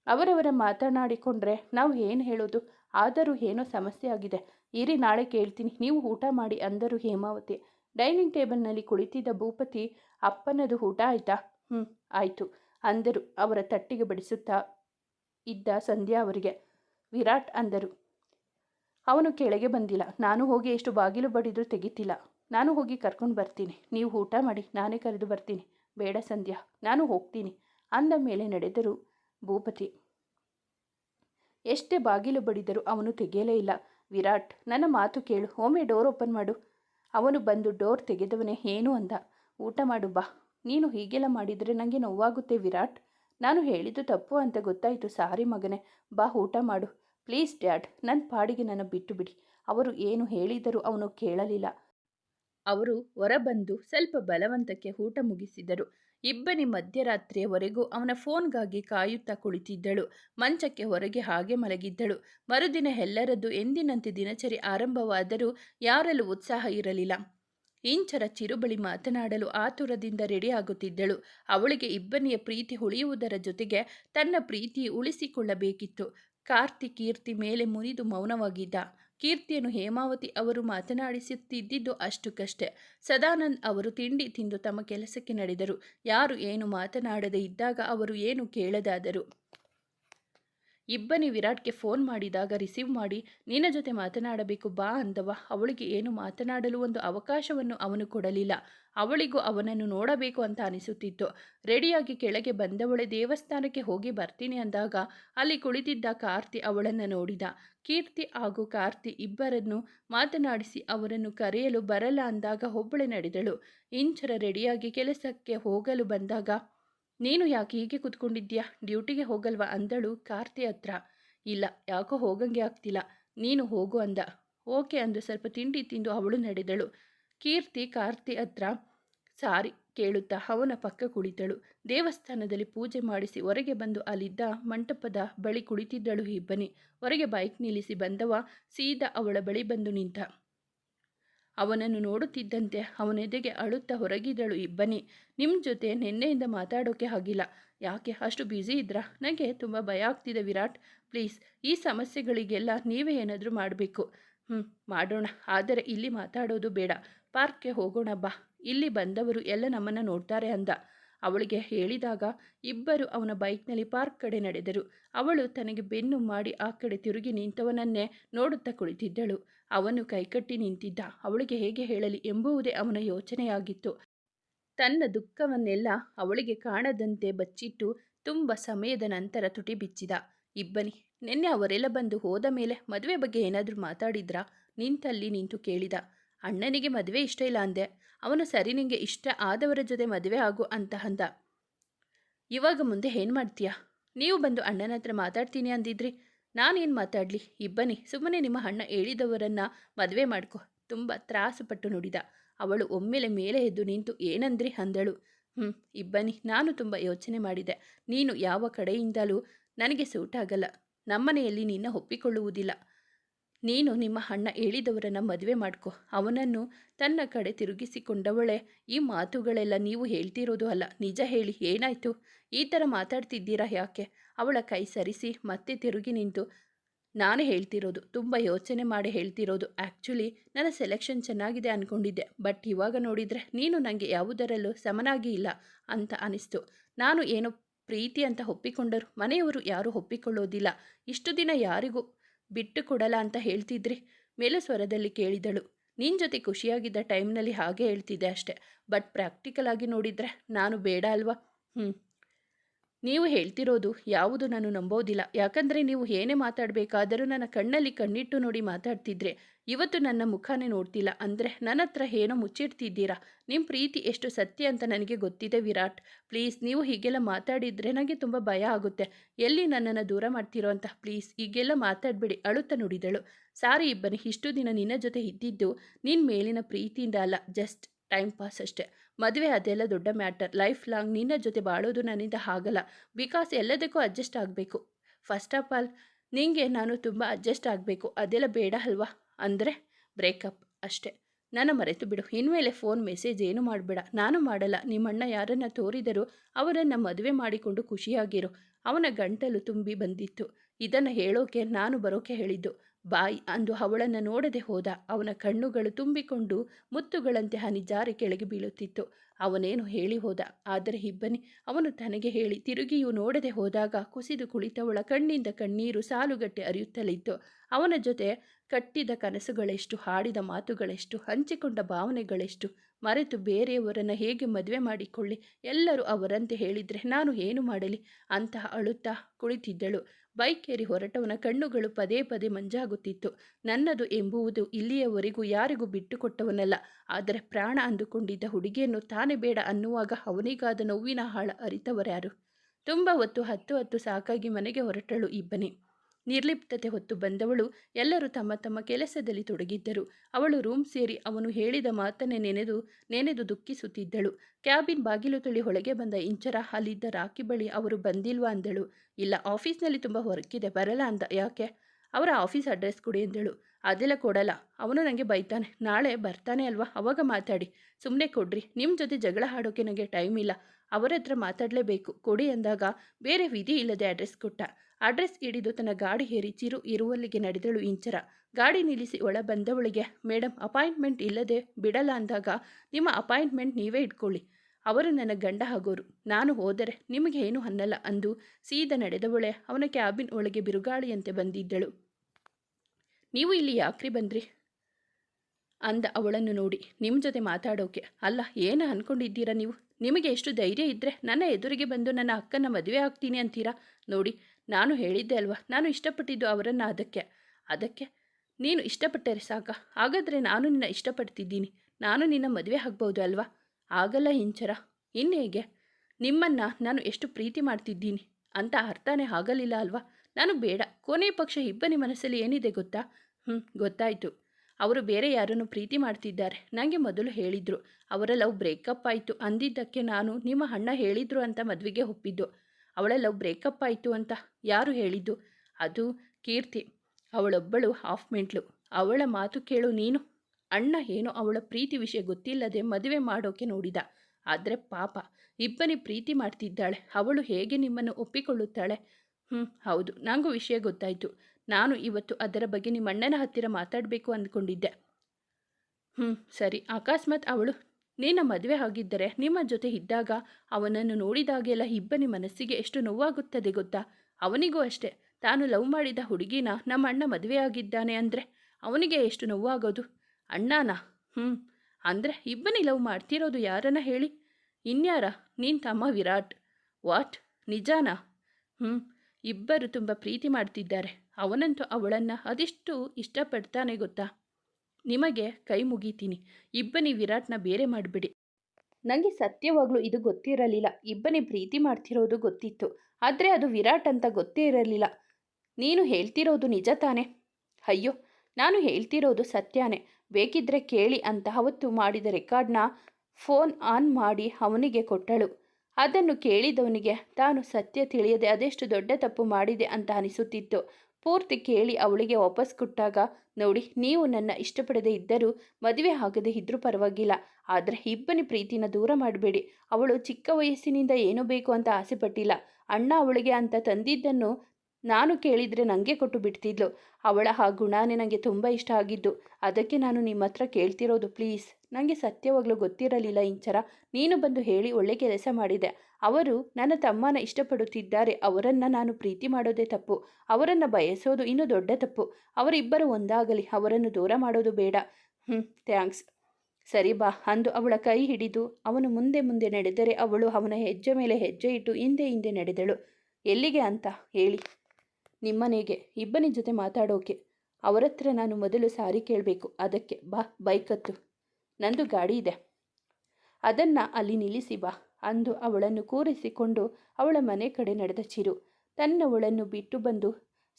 ಅವರವರ ಮಾತನಾಡಿಕೊಂಡ್ರೆ ನಾವು ಏನು ಹೇಳೋದು? ಆದರೂ ಏನೋ ಸಮಸ್ಯೆ ಆಗಿದೆ. ಇರಿ, ನಾಳೆ ಕೇಳ್ತೀನಿ. ನೀವು ಊಟ ಮಾಡಿ, ಅಂದರು ಹೇಮಾವತಿ. ಡೈನಿಂಗ್ ಟೇಬಲ್ನಲ್ಲಿ ಕುಳಿತಿದ್ದ ಭೂಪತಿ, ಅಪ್ಪನದು ಊಟ ಆಯ್ತಾ? ಹ್ಞೂ ಆಯಿತು, ಅಂದರು. ಅವರ ತಟ್ಟಿಗೆ ಬಡಿಸುತ್ತಾ ಇದ್ದ ಸಂಧ್ಯಾ ಅವರಿಗೆ. ವಿರಾಟ್, ಅಂದರು. ಅವನು ಕೆಳಗೆ ಬಂದಿಲ್ಲ. ನಾನು ಹೋಗಿ ಎಷ್ಟು ಬಾಗಿಲು ಬಡಿದ್ರೂ ತೆಗಿತಿಲ್ಲ. ನಾನು ಹೋಗಿ ಕರ್ಕೊಂಡು ಬರ್ತೀನಿ. ನೀವು ಊಟ ಮಾಡಿ, ನಾನೇ ಕರೆದು ಬರ್ತೀನಿ. ಬೇಡ ಸಂಧ್ಯಾ, ನಾನು ಹೋಗ್ತೀನಿ ಅಂದ ಮೇಲೆ ನಡೆದರು ಭೂಪತಿ. ಎಷ್ಟೇ ಬಾಗಿಲು ಬಡಿದರೂ ಅವನು ತೆಗೆಯಲೇ ಇಲ್ಲ. ವಿರಾಟ್, ನನ್ನ ಮಾತು ಕೇಳು, ಒಮ್ಮೆ ಡೋರ್ ಓಪನ್ ಮಾಡು. ಅವನು ಬಂದು ಡೋರ್ ತೆಗೆದವನೇ ಏನು ಅಂದ. ಊಟ ಮಾಡು, ಬಾ. ನೀನು ಹೀಗೆಲ್ಲ ಮಾಡಿದರೆ ನನಗೆ ನೋವಾಗುತ್ತೆ ವಿರಾಟ್. ನಾನು ಹೇಳಿದ್ದು ತಪ್ಪು ಅಂತ ಗೊತ್ತಾಯಿತು, ಸಾರಿ ಮಗನೇ. ಬಾ, ಊಟ ಮಾಡು. ಪ್ಲೀಸ್ ಡ್ಯಾಡ್ ನನ್ನ ಪಾಡಿಗೆ ನನ್ನ ಬಿಟ್ಟು ಬಿಡಿ. ಅವರು ಏನು ಹೇಳಿದರೂ ಅವನು ಕೇಳಲಿಲ್ಲ. ಅವರು ಹೊರಬಂದು ಸ್ವಲ್ಪ ಬಲವಂತಕ್ಕೆ ಊಟ ಮುಗಿಸಿದರು. ಇಬ್ಬನಿ ಮಧ್ಯರಾತ್ರಿಯವರೆಗೂ ಅವನ ಫೋನ್ಗಾಗಿ ಕಾಯುತ್ತಾ ಕುಳಿತಿದ್ದಳು. ಮಂಚಕ್ಕೆ ಹೊರಗೆ ಹಾಗೆ ಮಲಗಿದ್ದಳು. ಮರುದಿನ ಎಲ್ಲರದ್ದು ಎಂದಿನಂತೆ ದಿನಚರಿ ಆರಂಭವಾದರೂ ಯಾರಲ್ಲೂ ಉತ್ಸಾಹ ಇರಲಿಲ್ಲ. ಇಂಚರ ಚಿರುಬಳಿ ಮಾತನಾಡಲು ಆತುರದಿಂದ ರೆಡಿಯಾಗುತ್ತಿದ್ದಳು. ಅವಳಿಗೆ ಇಬ್ಬನಿಯ ಪ್ರೀತಿ ಉಳಿಯುವುದರ ಜೊತೆಗೆ ತನ್ನ ಪ್ರೀತಿ ಉಳಿಸಿಕೊಳ್ಳಬೇಕಿತ್ತು. ಕಾರ್ತಿ ಕೀರ್ತಿ ಮೇಲೆ ಮುರಿದು ಮೌನವಾಗಿದ್ದ. ಕೀರ್ತಿಯನ್ನು ಹೇಮಾವತಿ ಅವರು ಮಾತನಾಡಿಸುತ್ತಿದ್ದಿದ್ದು ಅಷ್ಟಕ್ಕಷ್ಟೇ. ಸದಾನಂದ್ ಅವರು ತಿಂಡಿ ತಿಂದು ತಮ್ಮ ಕೆಲಸಕ್ಕೆ ನಡೆದರು. ಯಾರು ಏನು ಮಾತನಾಡದೇ ಇದ್ದಾಗ ಅವರು ಏನು ಕೇಳದಾದರು? ಇಬ್ಬನಿ ವಿರಾಟ್ಗೆ ಫೋನ್ ಮಾಡಿದಾಗ ರಿಸೀವ್ ಮಾಡಿ, ನಿನ್ನ ಜೊತೆ ಮಾತನಾಡಬೇಕು, ಬಾ ಅಂದವ. ಅವಳಿಗೆ ಏನು ಮಾತನಾಡಲು ಒಂದು ಅವಕಾಶವನ್ನು ಅವನು ಕೊಡಲಿಲ್ಲ. ಅವಳಿಗೂ ಅವನನ್ನು ನೋಡಬೇಕು ಅಂತ ಅನಿಸುತ್ತಿತ್ತು. ರೆಡಿಯಾಗಿ ಕೆಳಗೆ ಬಂದವಳೆ ದೇವಸ್ಥಾನಕ್ಕೆ ಹೋಗಿ ಬರ್ತೀನಿ ಅಂದಾಗ ಅಲ್ಲಿ ಕುಳಿತಿದ್ದ ಕಾರ್ತಿ ಅವಳನ್ನು ನೋಡಿದ. ಕೀರ್ತಿ ಹಾಗೂ ಕಾರ್ತಿ ಇಬ್ಬರನ್ನು ಮಾತನಾಡಿಸಿ ಅವರನ್ನು ಕರೆಯಲು ಬರಲ್ಲ ಅಂದಾಗ ಒಬ್ಬಳೆ ನಡೆದಳು. ಇಂಚರ ರೆಡಿಯಾಗಿ ಕೆಲಸಕ್ಕೆ ಹೋಗಲು ಬಂದಾಗ, ನೀನು ಯಾಕೆ ಹೀಗೆ ಕುತ್ಕೊಂಡಿದ್ಯಾ ಡ್ಯೂಟಿಗೆ ಹೋಗಲ್ವಾ? ಅಂದಳು ಕಾರ್ತಿ ಹತ್ರ. ಇಲ್ಲ, ಯಾಕೋ ಹೋಗಂಗೆ ಆಗ್ತಿಲ್ಲ. ನೀನು ಹೋಗು ಅಂದ. ಓಕೆ ಅಂದು ಸ್ವಲ್ಪ ತಿಂಡಿ ತಿಂದು ಅವಳು ನಡೆದಳು. ಕೀರ್ತಿ, ಕಾರ್ತಿ ಹತ್ರ ಸಾರಿ ಕೇಳುತ್ತಾ ಅವನ ಪಕ್ಕ ಕುಳಿತಳು. ದೇವಸ್ಥಾನದಲ್ಲಿ ಪೂಜೆ ಮಾಡಿಸಿ ಹೊರಗೆ ಬಂದು ಅಲ್ಲಿದ್ದ ಮಂಟಪದ ಬಳಿ ಕುಳಿತಿದ್ದಳು ಇಬ್ಬನಿ. ಹೊರಗೆ ಬೈಕ್ ನಿಲ್ಲಿಸಿ ಬಂದವ, ಸೀದಾ ಅವಳ ಬಳಿ ಬಂದು ನಿಂತ. ಅವನನ್ನು ನೋಡುತ್ತಿದ್ದಂತೆ ಅವನೆದೆಗೆ ಅಳುತ್ತಾ ಹೊರಗಿದ್ದಳು ಇಬ್ಬನಿ. ನಿಮ್ಮ ಜೊತೆ ನಿನ್ನೆಯಿಂದ ಮಾತಾಡೋಕೆ ಆಗಿಲ್ಲ. ಯಾಕೆ, ಅಷ್ಟು ಬ್ಯುಸಿ ಇದ್ರಾ? ನನಗೆ ತುಂಬ ಭಯ ಆಗ್ತಿದೆ ವಿರಾಟ್. ಪ್ಲೀಸ್ ಈ ಸಮಸ್ಯೆಗಳಿಗೆಲ್ಲ ನೀವೇ ಏನಾದರೂ ಮಾಡಬೇಕು. ಹ್ಞೂ ಮಾಡೋಣ. ಆದರೆ ಇಲ್ಲಿ ಮಾತಾಡೋದು ಬೇಡ. ಪಾರ್ಕ್ಗೆ ಹೋಗೋಣ ಬಾ. ಇಲ್ಲಿ ಬಂದವರು ಎಲ್ಲ ನಮ್ಮನ್ನು ನೋಡ್ತಾರೆ ಅಂದ. ಅವಳಿಗೆ ಹೇಳಿದಾಗ ಇಬ್ಬರು ಅವನ ಬೈಕ್ನಲ್ಲಿ ಪಾರ್ಕ್ ಕಡೆ ನಡೆದರು. ಅವಳು ತನಗೆ ಬೆನ್ನು ಮಾಡಿ ಆ ಕಡೆ ತಿರುಗಿ ನಿಂತವನನ್ನೇ ನೋಡುತ್ತಾ ಕುಳಿತಿದ್ದಳು. ಅವನು ಕೈಕಟ್ಟಿ ನಿಂತಿದ್ದ. ಅವಳಿಗೆ ಹೇಗೆ ಹೇಳಲಿ ಎಂಬುವುದೇ ಅವನ ಯೋಚನೆಯಾಗಿತ್ತು. ತನ್ನ ದುಃಖವನ್ನೆಲ್ಲ ಅವಳಿಗೆ ಕಾಣದಂತೆ ಬಚ್ಚಿಟ್ಟು ತುಂಬ ಸಮಯದ ನಂತರ ತುಟಿ ಬಿಚ್ಚಿದ. ಇಬ್ಬನಿ, ನಿನ್ನೆ ಅವರೆಲ್ಲ ಬಂದು ಹೋದ ಮೇಲೆ ಮದುವೆ ಬಗ್ಗೆ ಏನಾದರೂ ಮಾತಾಡಿದ್ರಾ? ನಿಂತಲ್ಲಿ ನಿಂತು ಕೇಳಿದ. ಅಣ್ಣನಿಗೆ ಮದುವೆ ಇಷ್ಟ ಇಲ್ಲ ಅಂದೆ. ಅವನು ಸರಿ ನಿಮಗೆ ಇಷ್ಟ ಆದವರ ಜೊತೆ ಮದುವೆ ಆಗು ಅಂತ ಅಂದ. ಇವಾಗ ಮುಂದೆ ಏನು ಮಾಡ್ತೀಯಾ? ನೀವು ಬಂದು ಅಣ್ಣನ ಹತ್ರ ಮಾತಾಡ್ತೀನಿ ಅಂದಿದ್ರಿ. ನಾನೇನು ಮಾತಾಡಲಿ? ಇಬ್ಬನಿ ಸುಮ್ಮನೆ ನಿಮ್ಮ ಅಣ್ಣ ಹೇಳಿದವರನ್ನು ಮದುವೆ ಮಾಡ್ಕೊ. ತುಂಬ ತ್ರಾಸು ಪಟ್ಟು ನುಡಿದ. ಅವಳು ಒಮ್ಮೆಲೆ ಮೇಲೆ ಎದ್ದು ನಿಂತು ಏನಂದ್ರಿ ಅಂದಳು. ಹ್ಞೂ ಇಬ್ಬನಿ, ನಾನು ತುಂಬ ಯೋಚನೆ ಮಾಡಿದೆ. ನೀನು ಯಾವ ಕಡೆಯಿಂದಲೂ ನನಗೆ ಸೂಟ್ ಆಗಲ್ಲ. ನಮ್ಮನೆಯಲ್ಲಿ ನಿನ್ನ ಒಪ್ಪಿಕೊಳ್ಳುವುದಿಲ್ಲ. ನೀನು ನಿಮ್ಮ ಅಣ್ಣ ಹೇಳಿದವರನ್ನ ಮದುವೆ ಮಾಡ್ಕೊ. ಅವನನ್ನು ತನ್ನ ಕಡೆ ತಿರುಗಿಸಿಕೊಂಡವಳೆ. ಈ ಮಾತುಗಳೆಲ್ಲ ನೀವು ಹೇಳ್ತಿರೋದು ಅಲ್ಲ. ನಿಜ ಹೇಳಿ, ಏನಾಯಿತು? ಈ ಥರ ಮಾತಾಡ್ತಿದ್ದೀರಾ ಯಾಕೆ? ಅವಳ ಕೈ ಸರಿಸಿ ಮತ್ತೆ ತಿರುಗಿ ನಿಂತು. ನಾನು ಹೇಳ್ತಿರೋದು, ತುಂಬ ಯೋಚನೆ ಮಾಡಿ ಹೇಳ್ತಿರೋದು. ಆ್ಯಕ್ಚುಲಿ ನನ್ನ ಸೆಲೆಕ್ಷನ್ ಚೆನ್ನಾಗಿದೆ ಅಂದ್ಕೊಂಡಿದ್ದೆ ಬಟ್ ಇವಾಗ ನೋಡಿದರೆ ನೀನು ನನಗೆ ಯಾವುದರಲ್ಲೂ ಸಮನಾಗಿ ಇಲ್ಲ ಅಂತ ಅನಿಸ್ತು. ನಾನು ಏನೋ ಪ್ರೀತಿ ಅಂತ ಒಪ್ಪಿಕೊಂಡರು, ಮನೆಯವರು ಯಾರೂ ಒಪ್ಪಿಕೊಳ್ಳೋದಿಲ್ಲ. ಇಷ್ಟು ದಿನ ಯಾರಿಗೂ ಬಿಟ್ಟು ಕೊಡಲ್ಲ ಅಂತ ಹೇಳ್ತಿದ್ರಿ ಮೇಲೆ ಸ್ವರದಲ್ಲಿ ಕೇಳಿದಳು. ನಿನ್ನ ಜೊತೆ ಖುಷಿಯಾಗಿದ್ದ ಟೈಮ್ನಲ್ಲಿ ಹಾಗೆ ಹೇಳ್ತಿದ್ದೆ ಅಷ್ಟೆ. ಬಟ್ ಪ್ರಾಕ್ಟಿಕಲ್ ಆಗಿ ನೋಡಿದರೆ ನಾನು ಬೇಡ ಅಲ್ವಾ? ಹ್ಞೂ ನೀವು ಹೇಳ್ತಿರೋದು ಯಾವುದು ನಾನು ನಂಬೋದಿಲ್ಲ ಯಾಕಂದರೆ ನೀವು ಏನೇ ಮಾತಾಡಬೇಕಾದರೂ ನನ್ನ ಕಣ್ಣಲ್ಲಿ ಕಣ್ಣಿಟ್ಟು ನೋಡಿ ಮಾತಾಡ್ತಿದ್ರೆ ಇವತ್ತು ನನ್ನ ಮುಖಾನೇ ನೋಡ್ತಿಲ್ಲ. ಅಂದರೆ ನನ್ನ ಹತ್ರ ಏನೋ ಮುಚ್ಚಿಡ್ತಿದ್ದೀರಾ? ನಿಮ್ಮ ಪ್ರೀತಿ ಎಷ್ಟು ಸತ್ಯ ಅಂತ ನನಗೆ ಗೊತ್ತಿದೆ ವಿರಾಟ್. ಪ್ಲೀಸ್, ನೀವು ಹೀಗೆಲ್ಲ ಮಾತಾಡಿದರೆ ನನಗೆ ತುಂಬ ಭಯ ಆಗುತ್ತೆ. ಎಲ್ಲಿ ನನ್ನನ್ನು ದೂರ ಮಾಡ್ತಿರೋ ಅಂತ ಪ್ಲೀಸ್, ಹೀಗೆಲ್ಲ ಮಾತಾಡಬೇಡಿ, ಅಳುತ್ತಾ ನುಡಿದಳು. ಸಾರಿ ಇಬ್ಬನಿ, ಇಷ್ಟು ದಿನ ನಿನ್ನ ಜೊತೆ ಇದ್ದಿದ್ದು ನಿನ್ನ ಮೇಲಿನ ಪ್ರೀತಿಯಿಂದ ಅಲ್ಲ, ಜಸ್ಟ್ ಟೈಮ್ ಪಾಸ್ ಅಷ್ಟೇ. ಮದುವೆ ಅದೆಲ್ಲ ದೊಡ್ಡ ಮ್ಯಾಟರ್. ಲೈಫ್ ಲಾಂಗ್ ನಿನ್ನ ಜೊತೆ ಬಾಳೋದು ನನ್ನಿಂದ ಆಗಲ್ಲ ಬಿಕಾಸ್ ಎಲ್ಲದಕ್ಕೂ ಅಡ್ಜಸ್ಟ್ ಆಗಬೇಕು. ಫಸ್ಟ್ ಆಫ್ ಆಲ್, ನಿಂಗೆ ನಾನು ತುಂಬ ಅಡ್ಜಸ್ಟ್ ಆಗಬೇಕು. ಅದೆಲ್ಲ ಬೇಡ ಅಲ್ವಾ? ಅಂದರೆ ಬ್ರೇಕಪ್ ಅಷ್ಟೇ. ನನ್ನ ಮರೆತು ಬಿಡು. ಇನ್ಮೇಲೆ ಫೋನ್, ಮೆಸೇಜ್ ಏನು ಮಾಡಬೇಡ. ನಾನು ಮಾಡಲ್ಲ. ನಿಮ್ಮಣ್ಣ ಯಾರನ್ನ ತೋರಿದರೂ ಅವರನ್ನು ಮದುವೆ ಮಾಡಿಕೊಂಡು ಖುಷಿಯಾಗಿರು. ಅವನ ಗಂಟಲು ತುಂಬಿ ಬಂದಿತ್ತು. ಇದನ್ನು ಹೇಳೋಕೆ, ನಾನು ಬರೋಕೆ ಹೇಳಿದ್ದು. ಬಾಯ್ ಅಂದು ಅವಳನ್ನು ನೋಡದೆ ಹೋದ ಅವನ ಕಣ್ಣುಗಳು ತುಂಬಿಕೊಂಡು ಮುತ್ತುಗಳಂತೆ ಹನಿ ಜಾರಿ ಕೆಳಗೆ ಬೀಳುತ್ತಿತ್ತು. ಅವನೇನು ಹೇಳಿ ಹೋದ? ಆದರೆ ಇಬ್ಬನಿ, ಅವನು ತನಗೆ ಹೇಳಿ, ತಿರುಗಿಯೂ ನೋಡದೆ ಹೋದಾಗ ಕುಸಿದು ಕುಳಿತವಳ ಕಣ್ಣಿಂದ ಕಣ್ಣೀರು ಸಾಲುಗಟ್ಟೆ ಅರಿಯುತ್ತಲಿತ್ತು ಅವನ ಜೊತೆ ಕಟ್ಟಿದ ಕನಸುಗಳೆಷ್ಟು, ಹಾಡಿದ ಮಾತುಗಳೆಷ್ಟು, ಹಂಚಿಕೊಂಡ ಭಾವನೆಗಳೆಷ್ಟು, ಮರೆತು ಬೇರೆಯವರನ್ನು ಹೇಗೆ ಮದುವೆ ಮಾಡಿಕೊಳ್ಳಿ? ಎಲ್ಲರೂ ಅವರಂತೆ ಹೇಳಿದರೆ ನಾನು ಏನು ಮಾಡಲಿ? ಅಂತ ಅಳುತ್ತಾ ಕುಳಿತಿದ್ದಳು. ಬೈಕ್ ಏರಿ ಹೊರಟವನ ಕಣ್ಣುಗಳು ಪದೇ ಪದೇ ಮಂಜಾಗುತ್ತಿತ್ತು. ನನ್ನದು ಎಂಬುವುದು ಇಲ್ಲಿಯವರೆಗೂ ಯಾರಿಗೂ ಬಿಟ್ಟುಕೊಟ್ಟವನಲ್ಲ. ಆದರೆ ಪ್ರಾಣ ಅಂದುಕೊಂಡಿದ್ದ ಹುಡುಗಿಯನ್ನು ತಾನೇ ಬೇಡ ಅನ್ನುವಾಗ ಅವನಿಗಾದ ನೋವಿನ ಹಾಳ ಅರಿತವರ್ಯಾರು? ತುಂಬ ಹೊತ್ತು ಹತ್ತು ಹತ್ತು ಸಾಕಾಗಿ ಮನೆಗೆ ಹೊರಟಳು ಇಬ್ಬನಿ. ನಿರ್ಲಿಪ್ತತೆ ಹೊತ್ತು ಬಂದವಳು ಎಲ್ಲರೂ ತಮ್ಮ ತಮ್ಮ ಕೆಲಸದಲ್ಲಿ ತೊಡಗಿದ್ದರು. ಅವಳು ರೂಮ್ ಸೇರಿ ಅವನು ಹೇಳಿದ ಮಾತನ್ನೇ ನೆನೆದು ನೆನೆದು ದುಃಖಿಸುತ್ತಿದ್ದಳು. ಕ್ಯಾಬಿನ್ ಬಾಗಿಲು ತಳ್ಳಿ ಹೊಳಗೆ ಬಂದ ಇಂಚರ ಅಲ್ಲಿದ್ದ ರಾಕಿ ಬಳಿ ಅವರು ಬಂದಿಲ್ವಾ ಅಂದಳು. ಇಲ್ಲ, ಆಫೀಸ್ನಲ್ಲಿ ತುಂಬ ಹೊರಕಿದೆ ಬರಲ್ಲ ಅಂದ. ಯಾಕೆ? ಅವರ ಆಫೀಸ್ ಅಡ್ರೆಸ್ ಕೊಡಿ ಅಂದಳು. ಅದೆಲ್ಲ ಕೊಡಲ್ಲ. ಅವನು ನನಗೆ ಬೈತಾನೆ. ನಾಳೆ ಬರ್ತಾನೆ ಅಲ್ವಾ? ಅವಾಗ ಮಾತಾಡಿ. ಸುಮ್ಮನೆ ಕೊಡ್ರಿ. ನಿಮ್ಮ ಜೊತೆ ಜಗಳ ಹಾಡೋಕೆ ನನಗೆ ಟೈಮ್ ಇಲ್ಲ. ಅವರ ಹತ್ರ ಮಾತಾಡಲೇಬೇಕು. ಕೊಡಿ ಅಂದಾಗ ಬೇರೆ ವಿಧಿ ಇಲ್ಲದೆ ಅಡ್ರೆಸ್ ಕೊಟ್ಟ. ಅಡ್ರೆಸ್ ಹಿಡಿದು ತನ್ನ ಗಾಡಿ ಹೇರಿ ಚಿರು ಇರುವಲ್ಲಿಗೆ ನಡೆದಳು ಇಂಚರ. ಗಾಡಿ ನಿಲ್ಲಿಸಿ ಒಳ ಬಂದವಳಿಗೆ ಮೇಡಮ್ ಅಪಾಯಿಂಟ್ಮೆಂಟ್ ಇಲ್ಲದೆ ಬಿಡಲ್ಲ ಅಂದಾಗ ನಿಮ್ಮ ಅಪಾಯಿಂಟ್ಮೆಂಟ್ ನೀವೇ ಇಟ್ಕೊಳ್ಳಿ. ಅವರು ನನ್ನ ಗಂಡ ಆಗೋರು. ನಾನು ಹೋದರೆ ನಿಮಗೆ ಏನು ಅನ್ನಲ್ಲ ಅಂದು ಸೀದ ನಡೆದವಳೆ ಅವನ ಕ್ಯಾಬಿನ್ ಒಳಗೆ ಬಿರುಗಾಳಿಯಂತೆ ಬಂದಿದ್ದಳು. ನೀವು ಇಲ್ಲಿ ಯಾಕ್ರಿ ಬಂದ್ರಿ? ಅಂದ ಅವಳನ್ನು ನೋಡಿ. ನಿಮ್ಮ ಜೊತೆ ಮಾತಾಡೋಕೆ. ಅಲ್ಲ, ಏನು ಅಂದ್ಕೊಂಡಿದ್ದೀರಾ ನೀವು? ನಿಮಗೆ ಎಷ್ಟು ಧೈರ್ಯ ಇದ್ದರೆ ನನ್ನ ಎದುರಿಗೆ ಬಂದು ನನ್ನ ಅಕ್ಕನ ಮದುವೆ ಆಗ್ತೀನಿ ಅಂತೀರಾ? ನೋಡಿ. ನಾನು ಹೇಳಿದ್ದೆ ಅಲ್ವಾ? ನಾನು ಇಷ್ಟಪಟ್ಟಿದ್ದು ಅವರನ್ನು ಅದಕ್ಕೆ. ಅದಕ್ಕೆ? ನೀನು ಇಷ್ಟಪಟ್ಟರೆ ಸಾಕ. ಹಾಗಾದರೆ ನಾನು ನಿನ್ನ ಇಷ್ಟಪಡ್ತಿದ್ದೀನಿ. ನಾನು ನಿನ್ನ ಮದುವೆ ಆಗ್ಬೋದು ಅಲ್ವಾ? ಆಗಲ್ಲ ಇಂಚರ. ಇನ್ನೇಗೆ ನಿಮ್ಮನ್ನು ನಾನು ಎಷ್ಟು ಪ್ರೀತಿ ಮಾಡ್ತಿದ್ದೀನಿ ಅಂತ ಅರ್ಥನೇ ಆಗಲಿಲ್ಲ ಅಲ್ವಾ? ನಾನು ಬೇಡ. ಕೊನೆ ಪಕ್ಷ ಇಬ್ಬನಿ ಮನಸ್ಸಲ್ಲಿ ಏನಿದೆ ಗೊತ್ತಾ? ಹ್ಞೂ ಗೊತ್ತಾಯಿತು. ಅವರು ಬೇರೆ ಯಾರನ್ನು ಪ್ರೀತಿ ಮಾಡ್ತಿದ್ದಾರೆ. ನನಗೆ ಮೊದಲು ಹೇಳಿದರು. ಅವರ ಲವ್ ಬ್ರೇಕಪ್ ಆಯಿತು. ಅಂದಿದ್ದಕ್ಕೆ ನಾನು ನಿಮ್ಮ ಅಣ್ಣ ಹೇಳಿದರು ಅಂತ ಮದುವೆಗೆ ಒಪ್ಪಿದ್ದು. ಅವಳ ಲವ್ ಬ್ರೇಕಪ್ ಆಯಿತು ಅಂತ ಯಾರು ಹೇಳಿದ್ದು? ಅದು ಕೀರ್ತಿ. ಅವಳೊಬ್ಬಳು ಹಾಫ್ ಮೆಂಟ್ಲು. ಅವಳ ಮಾತು ಕೇಳು ನೀನು. ಅಣ್ಣ ಏನೋ ಅವಳ ಪ್ರೀತಿ ವಿಷಯ ಗೊತ್ತಿಲ್ಲದೆ ಮದುವೆ ಮಾಡೋಕೆ ನೋಡಿದ. ಆದರೆ ಪಾಪ, ಇಬ್ಬನಿ ಪ್ರೀತಿ ಮಾಡ್ತಿದ್ದಾಳೆ. ಅವಳು ಹೇಗೆ ನಿಮ್ಮನ್ನು ಒಪ್ಪಿಕೊಳ್ಳುತ್ತಾಳೆ? ಹ್ಞೂ ಹೌದು ನನಗೂ ವಿಷಯ ಗೊತ್ತಾಯಿತು. ನಾನು ಇವತ್ತು ಅದರ ಬಗ್ಗೆ ನಿಮ್ಮ ಅಣ್ಣನ ಹತ್ತಿರ ಮಾತಾಡಬೇಕು ಅಂದ್ಕೊಂಡಿದ್ದೆ. ಹ್ಞೂ ಸರಿ. ಅಕಸ್ಮಾತ್ ಅವಳು ನಿನ್ನ ಮದುವೆ ಆಗಿದ್ದರೆ ನಿಮ್ಮ ಜೊತೆ ಇದ್ದಾಗ ಅವನನ್ನು ನೋಡಿದಾಗೆಲ್ಲ ಇಬ್ಬನಿ ಮನಸ್ಸಿಗೆ ಎಷ್ಟು ನೋವಾಗುತ್ತದೆ ಗೊತ್ತಾ? ಅವನಿಗೂ ಅಷ್ಟೇ. ತಾನು ಲವ್ ಮಾಡಿದ ಹುಡುಗಿನ ನಮ್ಮ ಅಣ್ಣ ಮದುವೆಯಾಗಿದ್ದಾನೆ ಅಂದರೆ ಅವನಿಗೆ ಎಷ್ಟು ನೋವಾಗೋದು? ಅಣ್ಣನ? ಹ್ಞೂ ಅಂದರೆ ಇಬ್ಬನಿ ಲವ್ ಮಾಡ್ತಿರೋದು ಯಾರನ್ನ ಹೇಳಿ? ಇನ್ಯಾರ? ನೀನು ತಮ್ಮ ವಿರಾಟ್. ವಾಟ್? ನಿಜಾನಾ? ಹ್ಞೂ ಇಬ್ಬರು ತುಂಬ ಪ್ರೀತಿ ಮಾಡ್ತಿದ್ದಾರೆ. ಅವನಂತೂ ಅವಳನ್ನು ಅದೆಷ್ಟು ಇಷ್ಟಪಡ್ತಾನೆ ಗೊತ್ತಾ? ನಿಮಗೆ ಕೈ ಮುಗಿತೀನಿ. ಇಬ್ಬನಿ ವಿರಾಟ್ನ ಬೇರೆ ಮಾಡಿಬಿಡಿ. ನನಗೆ ಸತ್ಯವಾಗ್ಲೂ ಇದು ಗೊತ್ತಿರಲಿಲ್ಲ. ಇಬ್ಬನಿ ಪ್ರೀತಿ ಮಾಡ್ತಿರೋದು ಗೊತ್ತಿತ್ತು. ಆದರೆ ಅದು ವಿರಾಟ್ ಅಂತ ಗೊತ್ತೇ ಇರಲಿಲ್ಲ. ನೀನು ಹೇಳ್ತಿರೋದು ನಿಜ ತಾನೆ? ಅಯ್ಯೋ, ನಾನು ಹೇಳ್ತಿರೋದು ಸತ್ಯನೇ. ಬೇಕಿದ್ರೆ ಕೇಳಿ ಅಂತ ಅವತ್ತು ಮಾಡಿದ ರೆಕಾರ್ಡ್ನ ಫೋನ್ ಆನ್ ಮಾಡಿ ಅವನಿಗೆ ಕೊಟ್ಟಳು. ಅದನ್ನು ಕೇಳಿದವನಿಗೆ, ತಾನು ಸತ್ಯ ತಿಳಿಯದೆ ಅದೆಷ್ಟು ದೊಡ್ಡ ತಪ್ಪು ಮಾಡಿದೆ ಅಂತ ಅನಿಸುತ್ತಿತ್ತು. ಪೂರ್ತಿ ಕೇಳಿ ಅವಳಿಗೆ ವಾಪಸ್ ಕೊಟ್ಟಾಗ, ನೋಡಿ, ನೀವು ನನ್ನ ಇಷ್ಟಪಡದೇ ಇದ್ದರೂ ಮದುವೆ ಆಗದೆ ಇದ್ರೂ ಪರವಾಗಿಲ್ಲ. ಆದರೆ ಇಬ್ಬನಿ ಪ್ರೀತಿನ ದೂರ ಮಾಡಬೇಡಿ. ಅವಳು ಚಿಕ್ಕ ವಯಸ್ಸಿನಿಂದ ಏನು ಬೇಕು ಅಂತ ಆಸೆ ಪಟ್ಟಿಲ್ಲ ಅಣ್ಣ ಅವಳಿಗೆ ಅಂತ ತಂದಿದ್ದನ್ನು ನಾನು ಕೇಳಿದರೆ ನನಗೆ ಕೊಟ್ಟು ಬಿಡ್ತಿದ್ಲು. ಅವಳ ಆ ಗುಣನೇ ನನಗೆ ತುಂಬ ಇಷ್ಟ ಆಗಿದ್ದು. ಅದಕ್ಕೆ ನಾನು ನಿಮ್ಮ ಹತ್ರ ಕೇಳ್ತಿರೋದು, ಪ್ಲೀಸ್. ನನಗೆ ಸತ್ಯವಾಗಲೂ ಗೊತ್ತಿರಲಿಲ್ಲ ಇಂಚರ. ನೀನು ಬಂದು ಹೇಳಿ ಒಳ್ಳೆ ಕೆಲಸ ಮಾಡಿದೆ. ಅವರು ನನ್ನ ತಮ್ಮನ ಇಷ್ಟಪಡುತ್ತಿದ್ದಾರೆ. ಅವರನ್ನು ನಾನು ಪ್ರೀತಿ ಮಾಡೋದೇ ತಪ್ಪು. ಅವರನ್ನು ಬಯಸೋದು ಇನ್ನೂ ದೊಡ್ಡ ತಪ್ಪು. ಅವರಿಬ್ಬರು ಒಂದಾಗಲಿ, ಅವರನ್ನು ದೂರ ಮಾಡೋದು ಬೇಡ. ಹ್ಞೂ ಥ್ಯಾಂಕ್ಸ್. ಸರಿ ಬಾ, ಅಂದು ಅವಳ ಕೈ ಹಿಡಿದು ಅವನು ಮುಂದೆ ಮುಂದೆ ನಡೆದರೆ ಅವಳು ಅವನ ಹೆಜ್ಜೆ ಮೇಲೆ ಹೆಜ್ಜೆ ಇಟ್ಟು ಹಿಂದೆ ಹಿಂದೆ ನಡೆದಳು. ಎಲ್ಲಿಗೆ ಅಂತ ಹೇಳಿ. ನಿಮ್ಮನೆಗೆ, ಇಬ್ಬನಿ ಜೊತೆ ಮಾತಾಡೋಕೆ. ಅವರ ಹತ್ರ ನಾನು ಮೊದಲು ಸಾರಿ ಕೇಳಬೇಕು. ಅದಕ್ಕೆ ಬಾ, ಬೈಕತ್ತು. ನಂದು ಗಾಡಿ ಇದೆ. ಅದನ್ನು ಅಲ್ಲಿ ನಿಲ್ಲಿಸಿ ಬಾ. ಅಂದು ಅವಳನ್ನು ಕೂರಿಸಿಕೊಂಡು ಅವಳ ಮನೆ ಕಡೆ ನಡೆದ ಚಿರು. ತನ್ನವಳನ್ನು ಬಿಟ್ಟು ಬಂದು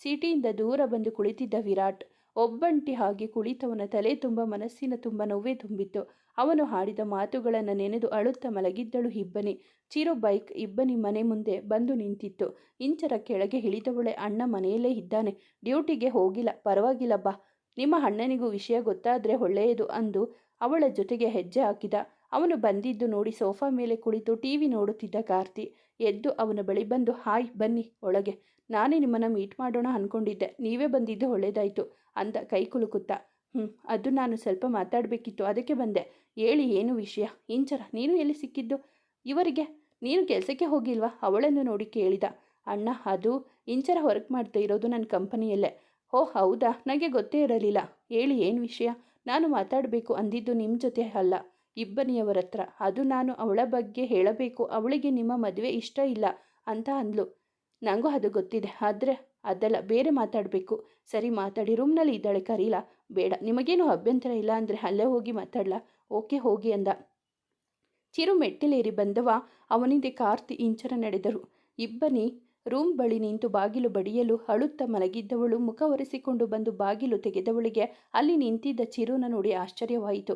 ಸಿಟಿಯಿಂದ ದೂರ ಬಂದು ಕುಳಿತಿದ್ದ ವಿರಾಟ್, ಒಬ್ಬಂಟಿ ಹಾಗೆ ಕುಳಿತವನ ತಲೆ ತುಂಬ ಮನಸ್ಸಿನ ತುಂಬ ನೋವೇ ತುಂಬಿತ್ತು. ಅವನು ಹಾಡಿದ ಮಾತುಗಳನ್ನು ನೆನೆದು ಅಳುತ್ತ ಮಲಗಿದ್ದಳು ಇಬ್ಬನಿ. ಚಿರು ಬೈಕ್ ಇಬ್ಬನಿ ಮನೆ ಮುಂದೆ ಬಂದು ನಿಂತಿತ್ತು. ಇಂಚರ ಕೆಳಗೆ ಇಳಿದವಳೆ ಅಣ್ಣ ಮನೆಯಲ್ಲೇ ಇದ್ದಾನೆ. ಡ್ಯೂಟಿಗೆ ಹೋಗಿಲ್ಲ, ಪರವಾಗಿಲ್ಲ ಬಾ. ನಿಮ್ಮ ಅಣ್ಣನಿಗೂ ವಿಷಯ ಗೊತ್ತಾದರೆ ಒಳ್ಳೆಯದು ಅಂದು ಅವಳ ಜೊತೆಗೆ ಹೆಜ್ಜೆ ಹಾಕಿದ. ಅವನು ಬಂದಿದ್ದು ನೋಡಿ ಸೋಫಾ ಮೇಲೆ ಕುಳಿತು ಟಿ ವಿ ನೋಡುತ್ತಿದ್ದ ಕಾರ್ತಿ. ಎದ್ದು ಅವನ ಬಳಿ ಬಂದು, ಹಾಯ್, ಬನ್ನಿ ಒಳಗೆ. ನಾನೇ ನಿಮ್ಮನ್ನು ಮೀಟ್ ಮಾಡೋಣ ಅಂದ್ಕೊಂಡಿದ್ದೆ ನೀವೇ ಬಂದಿದ್ದು ಒಳ್ಳೇದಾಯಿತು ಅಂದ ಕೈ ಕುಲುಕುತ್ತಾ. ಹ್ಞೂ ಅದು ನಾನು ಸ್ವಲ್ಪ ಮಾತಾಡಬೇಕಿತ್ತು. ಅದಕ್ಕೆ ಬಂದೆ. ಹೇಳಿ, ಏನು ವಿಷಯ? ಇಂಚರ, ನೀನು ಎಲ್ಲಿ ಸಿಕ್ಕಿದ್ದು? ಇವರಿಗೆ? ನೀನು ಕೆಲಸಕ್ಕೆ ಹೋಗಿಲ್ವಾ? ಅವಳನ್ನು ನೋಡಿ ಕೇಳಿದ. ಅಣ್ಣ, ಅದು ಇಂಚರ ವರ್ಕ್ ಮಾಡ್ತಾ ಇರೋದು ನನ್ನ ಕಂಪನಿಯಲ್ಲೇ. ಓ ಹೌದಾ? ನನಗೆ ಗೊತ್ತೇ ಇರಲಿಲ್ಲ. ಹೇಳಿ, ಏನು ವಿಷಯ? ನಾನು ಮಾತಾಡಬೇಕು ಅಂದಿದ್ದು ನಿಮ್ಮ ಜೊತೆ ಅಲ್ಲ. ಇಬ್ಬನಿಯವರ ಹತ್ರ. ಅದು ನಾನು ಅವಳ ಬಗ್ಗೆ ಹೇಳಬೇಕು. ಅವಳಿಗೆ ನಿಮ್ಮ ಮದುವೆ ಇಷ್ಟ ಇಲ್ಲ ಅಂತ ಅಂದ್ಲು. ನನಗೂ ಅದು ಗೊತ್ತಿದೆ. ಆದರೆ ಅದೆಲ್ಲ ಬೇರೆ ಮಾತಾಡಬೇಕು. ಸರಿ, ಮಾತಾಡಿ. ರೂಮ್ನಲ್ಲಿ ಇದ್ದಾಳೆ ಕರೀಲ. ಬೇಡ. ನಿಮಗೇನು ಅಭ್ಯಂತರ ಇಲ್ಲ ಅಂದರೆ ಅಲ್ಲೇ ಹೋಗಿ ಮಾತಾಡಲ? ಓಕೆ, ಹೋಗಿ ಅಂದ. ಚಿರು ಮೆಟ್ಟಿಲೇರಿ ಬಂದವ. ಅವನಿಂದೆ ಕಾರ್ತಿ ಇಂಚರ ನಡೆದರು. ಇಬ್ಬನಿ ರೂಮ್ ಬಳಿ ನಿಂತು ಬಾಗಿಲು ಬಡಿಯಲು ಅಳುತ್ತ ಮಲಗಿದ್ದವಳು ಮುಖ ಒರೆಸಿಕೊಂಡು ಬಂದು ಬಾಗಿಲು ತೆಗೆದವಳಿಗೆ ಅಲ್ಲಿ ನಿಂತಿದ್ದ ಚಿರುನ ನೋಡಿ ಆಶ್ಚರ್ಯವಾಯಿತು.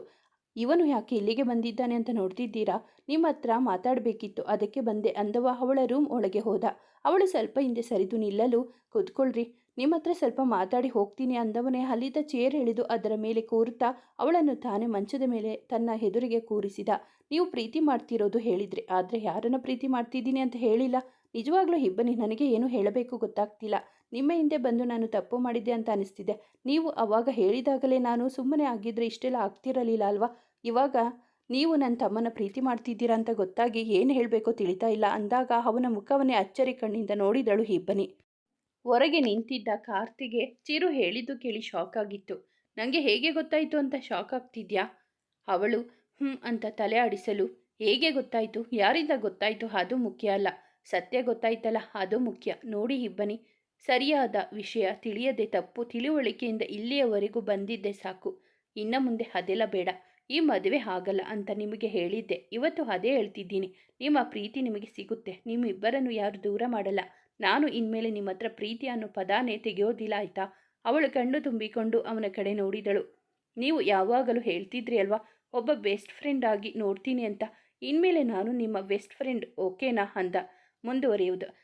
ಇವನು ಯಾಕೆ ಇಲ್ಲಿಗೆ ಬಂದಿದ್ದಾನೆ ಅಂತ ನೋಡ್ತಿದ್ದೀರಾ? ನಿಮ್ಮ ಹತ್ರ ಮಾತಾಡಬೇಕಿತ್ತು. ಅದಕ್ಕೆ ಬಂದೆ ಅಂದವ ಅವಳ ರೂಮ್ ಒಳಗೆ ಹೋದ. ಅವಳು ಸ್ವಲ್ಪ ಹಿಂದೆ ಸರಿದು ನಿಲ್ಲಲು, ಕೂತ್ಕೊಳ್ರಿ. ನಿಮ್ಮ ಹತ್ರ ಸ್ವಲ್ಪ ಮಾತಾಡಿ ಹೋಗ್ತೀನಿ ಅಂದವನೇ ಅಲ್ಲಿದ್ದ ಚೇರ್ ಎಳೆದು ಅದರ ಮೇಲೆ ಕೂರುತ್ತಾ ಅವಳನ್ನು ತಾನೇ ಮಂಚದ ಮೇಲೆ ತನ್ನ ಎದುರಿಗೆ ಕೂರಿಸಿದ. ನೀವು ಪ್ರೀತಿ ಮಾಡ್ತಿರೋದು ಹೇಳಿದ್ರಿ, ಆದರೆ ಯಾರನ್ನು ಪ್ರೀತಿ ಮಾಡ್ತಿದ್ದೀನಿ ಅಂತ ಹೇಳಿಲ್ಲ. ನಿಜವಾಗ್ಲೂ ಇಬ್ಬನಿ, ನನಗೆ ಏನು ಹೇಳಬೇಕು ಗೊತ್ತಾಗ್ತಿಲ್ಲ. ನಿಮ್ಮ ಹಿಂದೆ ಬಂದು ನಾನು ತಪ್ಪು ಮಾಡಿದ್ದೆ ಅಂತ ಅನಿಸ್ತಿದೆ. ನೀವು ಅವಾಗ ಹೇಳಿದಾಗಲೇ ನಾನು ಸುಮ್ಮನೆ ಆಗಿದ್ರೆ ಇಷ್ಟೆಲ್ಲ ಆಗ್ತಿರಲಿಲ್ಲ ಅಲ್ವಾ? ಇವಾಗ ನೀವು ನನ್ನ ತಮ್ಮನ ಪ್ರೀತಿ ಮಾಡ್ತಿದ್ದೀರಾ ಅಂತ ಗೊತ್ತಾಗಿ ಏನು ಹೇಳಬೇಕೋ ತಿಳಿತಾ ಇಲ್ಲ ಅಂದಾಗ ಅವನ ಮುಖವನ್ನೇ ಅಚ್ಚರಿ ಕಣ್ಣಿಂದ ನೋಡಿದಳು ಇಬ್ಬನಿ ಹೊರಗೆ ನಿಂತಿದ್ದ ಕಾರ್ತಿಗೆ ಚಿರು ಹೇಳಿದ್ದು ಕೇಳಿ ಶಾಕ್ ಆಗಿತ್ತು. ನನಗೆ ಹೇಗೆ ಗೊತ್ತಾಯಿತು ಅಂತ ಶಾಕ್ ಆಗ್ತಿದ್ಯಾ? ಅವಳು ಹ್ಞೂ ಅಂತ ತಲೆ ಆಡಿಸಲು. ಹೇಗೆ ಗೊತ್ತಾಯಿತು? ಯಾರಿಂದ ಗೊತ್ತಾಯಿತು? ಅದು ಮುಖ್ಯ ಅಲ್ಲ. ಸತ್ಯ ಗೊತ್ತಾಯ್ತಲ್ಲ, ಅದು ಮುಖ್ಯ. ನೋಡಿ ಇಬ್ಬನಿ ಸರಿಯಾದ ವಿಷಯ ತಿಳಿಯದೆ ತಪ್ಪು ತಿಳುವಳಿಕೆಯಿಂದ ಇಲ್ಲಿಯವರೆಗೂ ಬಂದಿದ್ದೆ ಸಾಕು. ಇನ್ನು ಮುಂದೆ ಅದೆಲ್ಲ ಬೇಡ. ಈ ಮದುವೆ ಆಗಲ್ಲ ಅಂತ ನಿಮಗೆ ಹೇಳಿದ್ದೆ. ಇವತ್ತು ಅದೇ ಹೇಳ್ತಿದ್ದೀನಿ. ನಿಮ್ಮ ಪ್ರೀತಿ ನಿಮಗೆ ಸಿಗುತ್ತೆ. ನಿಮ್ಮಿಬ್ಬರನ್ನು ಯಾರು ದೂರ ಮಾಡಲ್ಲ. ನಾನು ಇನ್ಮೇಲೆ ನಿಮ್ಮ ಹತ್ರ ಪ್ರೀತಿ ಅನ್ನೋ ಪದಾನೇ ತೆಗೆಯೋದಿಲ್ಲ, ಆಯ್ತಾ? ಅವಳು ಕಣ್ಣು ತುಂಬಿಕೊಂಡು ಅವನ ಕಡೆ ನೋಡಿದಳು. ನೀವು ಯಾವಾಗಲೂ ಹೇಳ್ತಿದ್ರಿ ಅಲ್ವಾ? ಒಬ್ಬ ಬೆಸ್ಟ್ ಫ್ರೆಂಡ್ ಆಗಿ ನೋಡ್ತೀನಿ ಅಂತ. ಇನ್ಮೇಲೆ ನಾನು ನಿಮ್ಮ ಬೆಸ್ಟ್ ಫ್ರೆಂಡ್, ಓಕೆನಾ? ಅಂದ. ಮುಂದುವರಿಯುವುದು.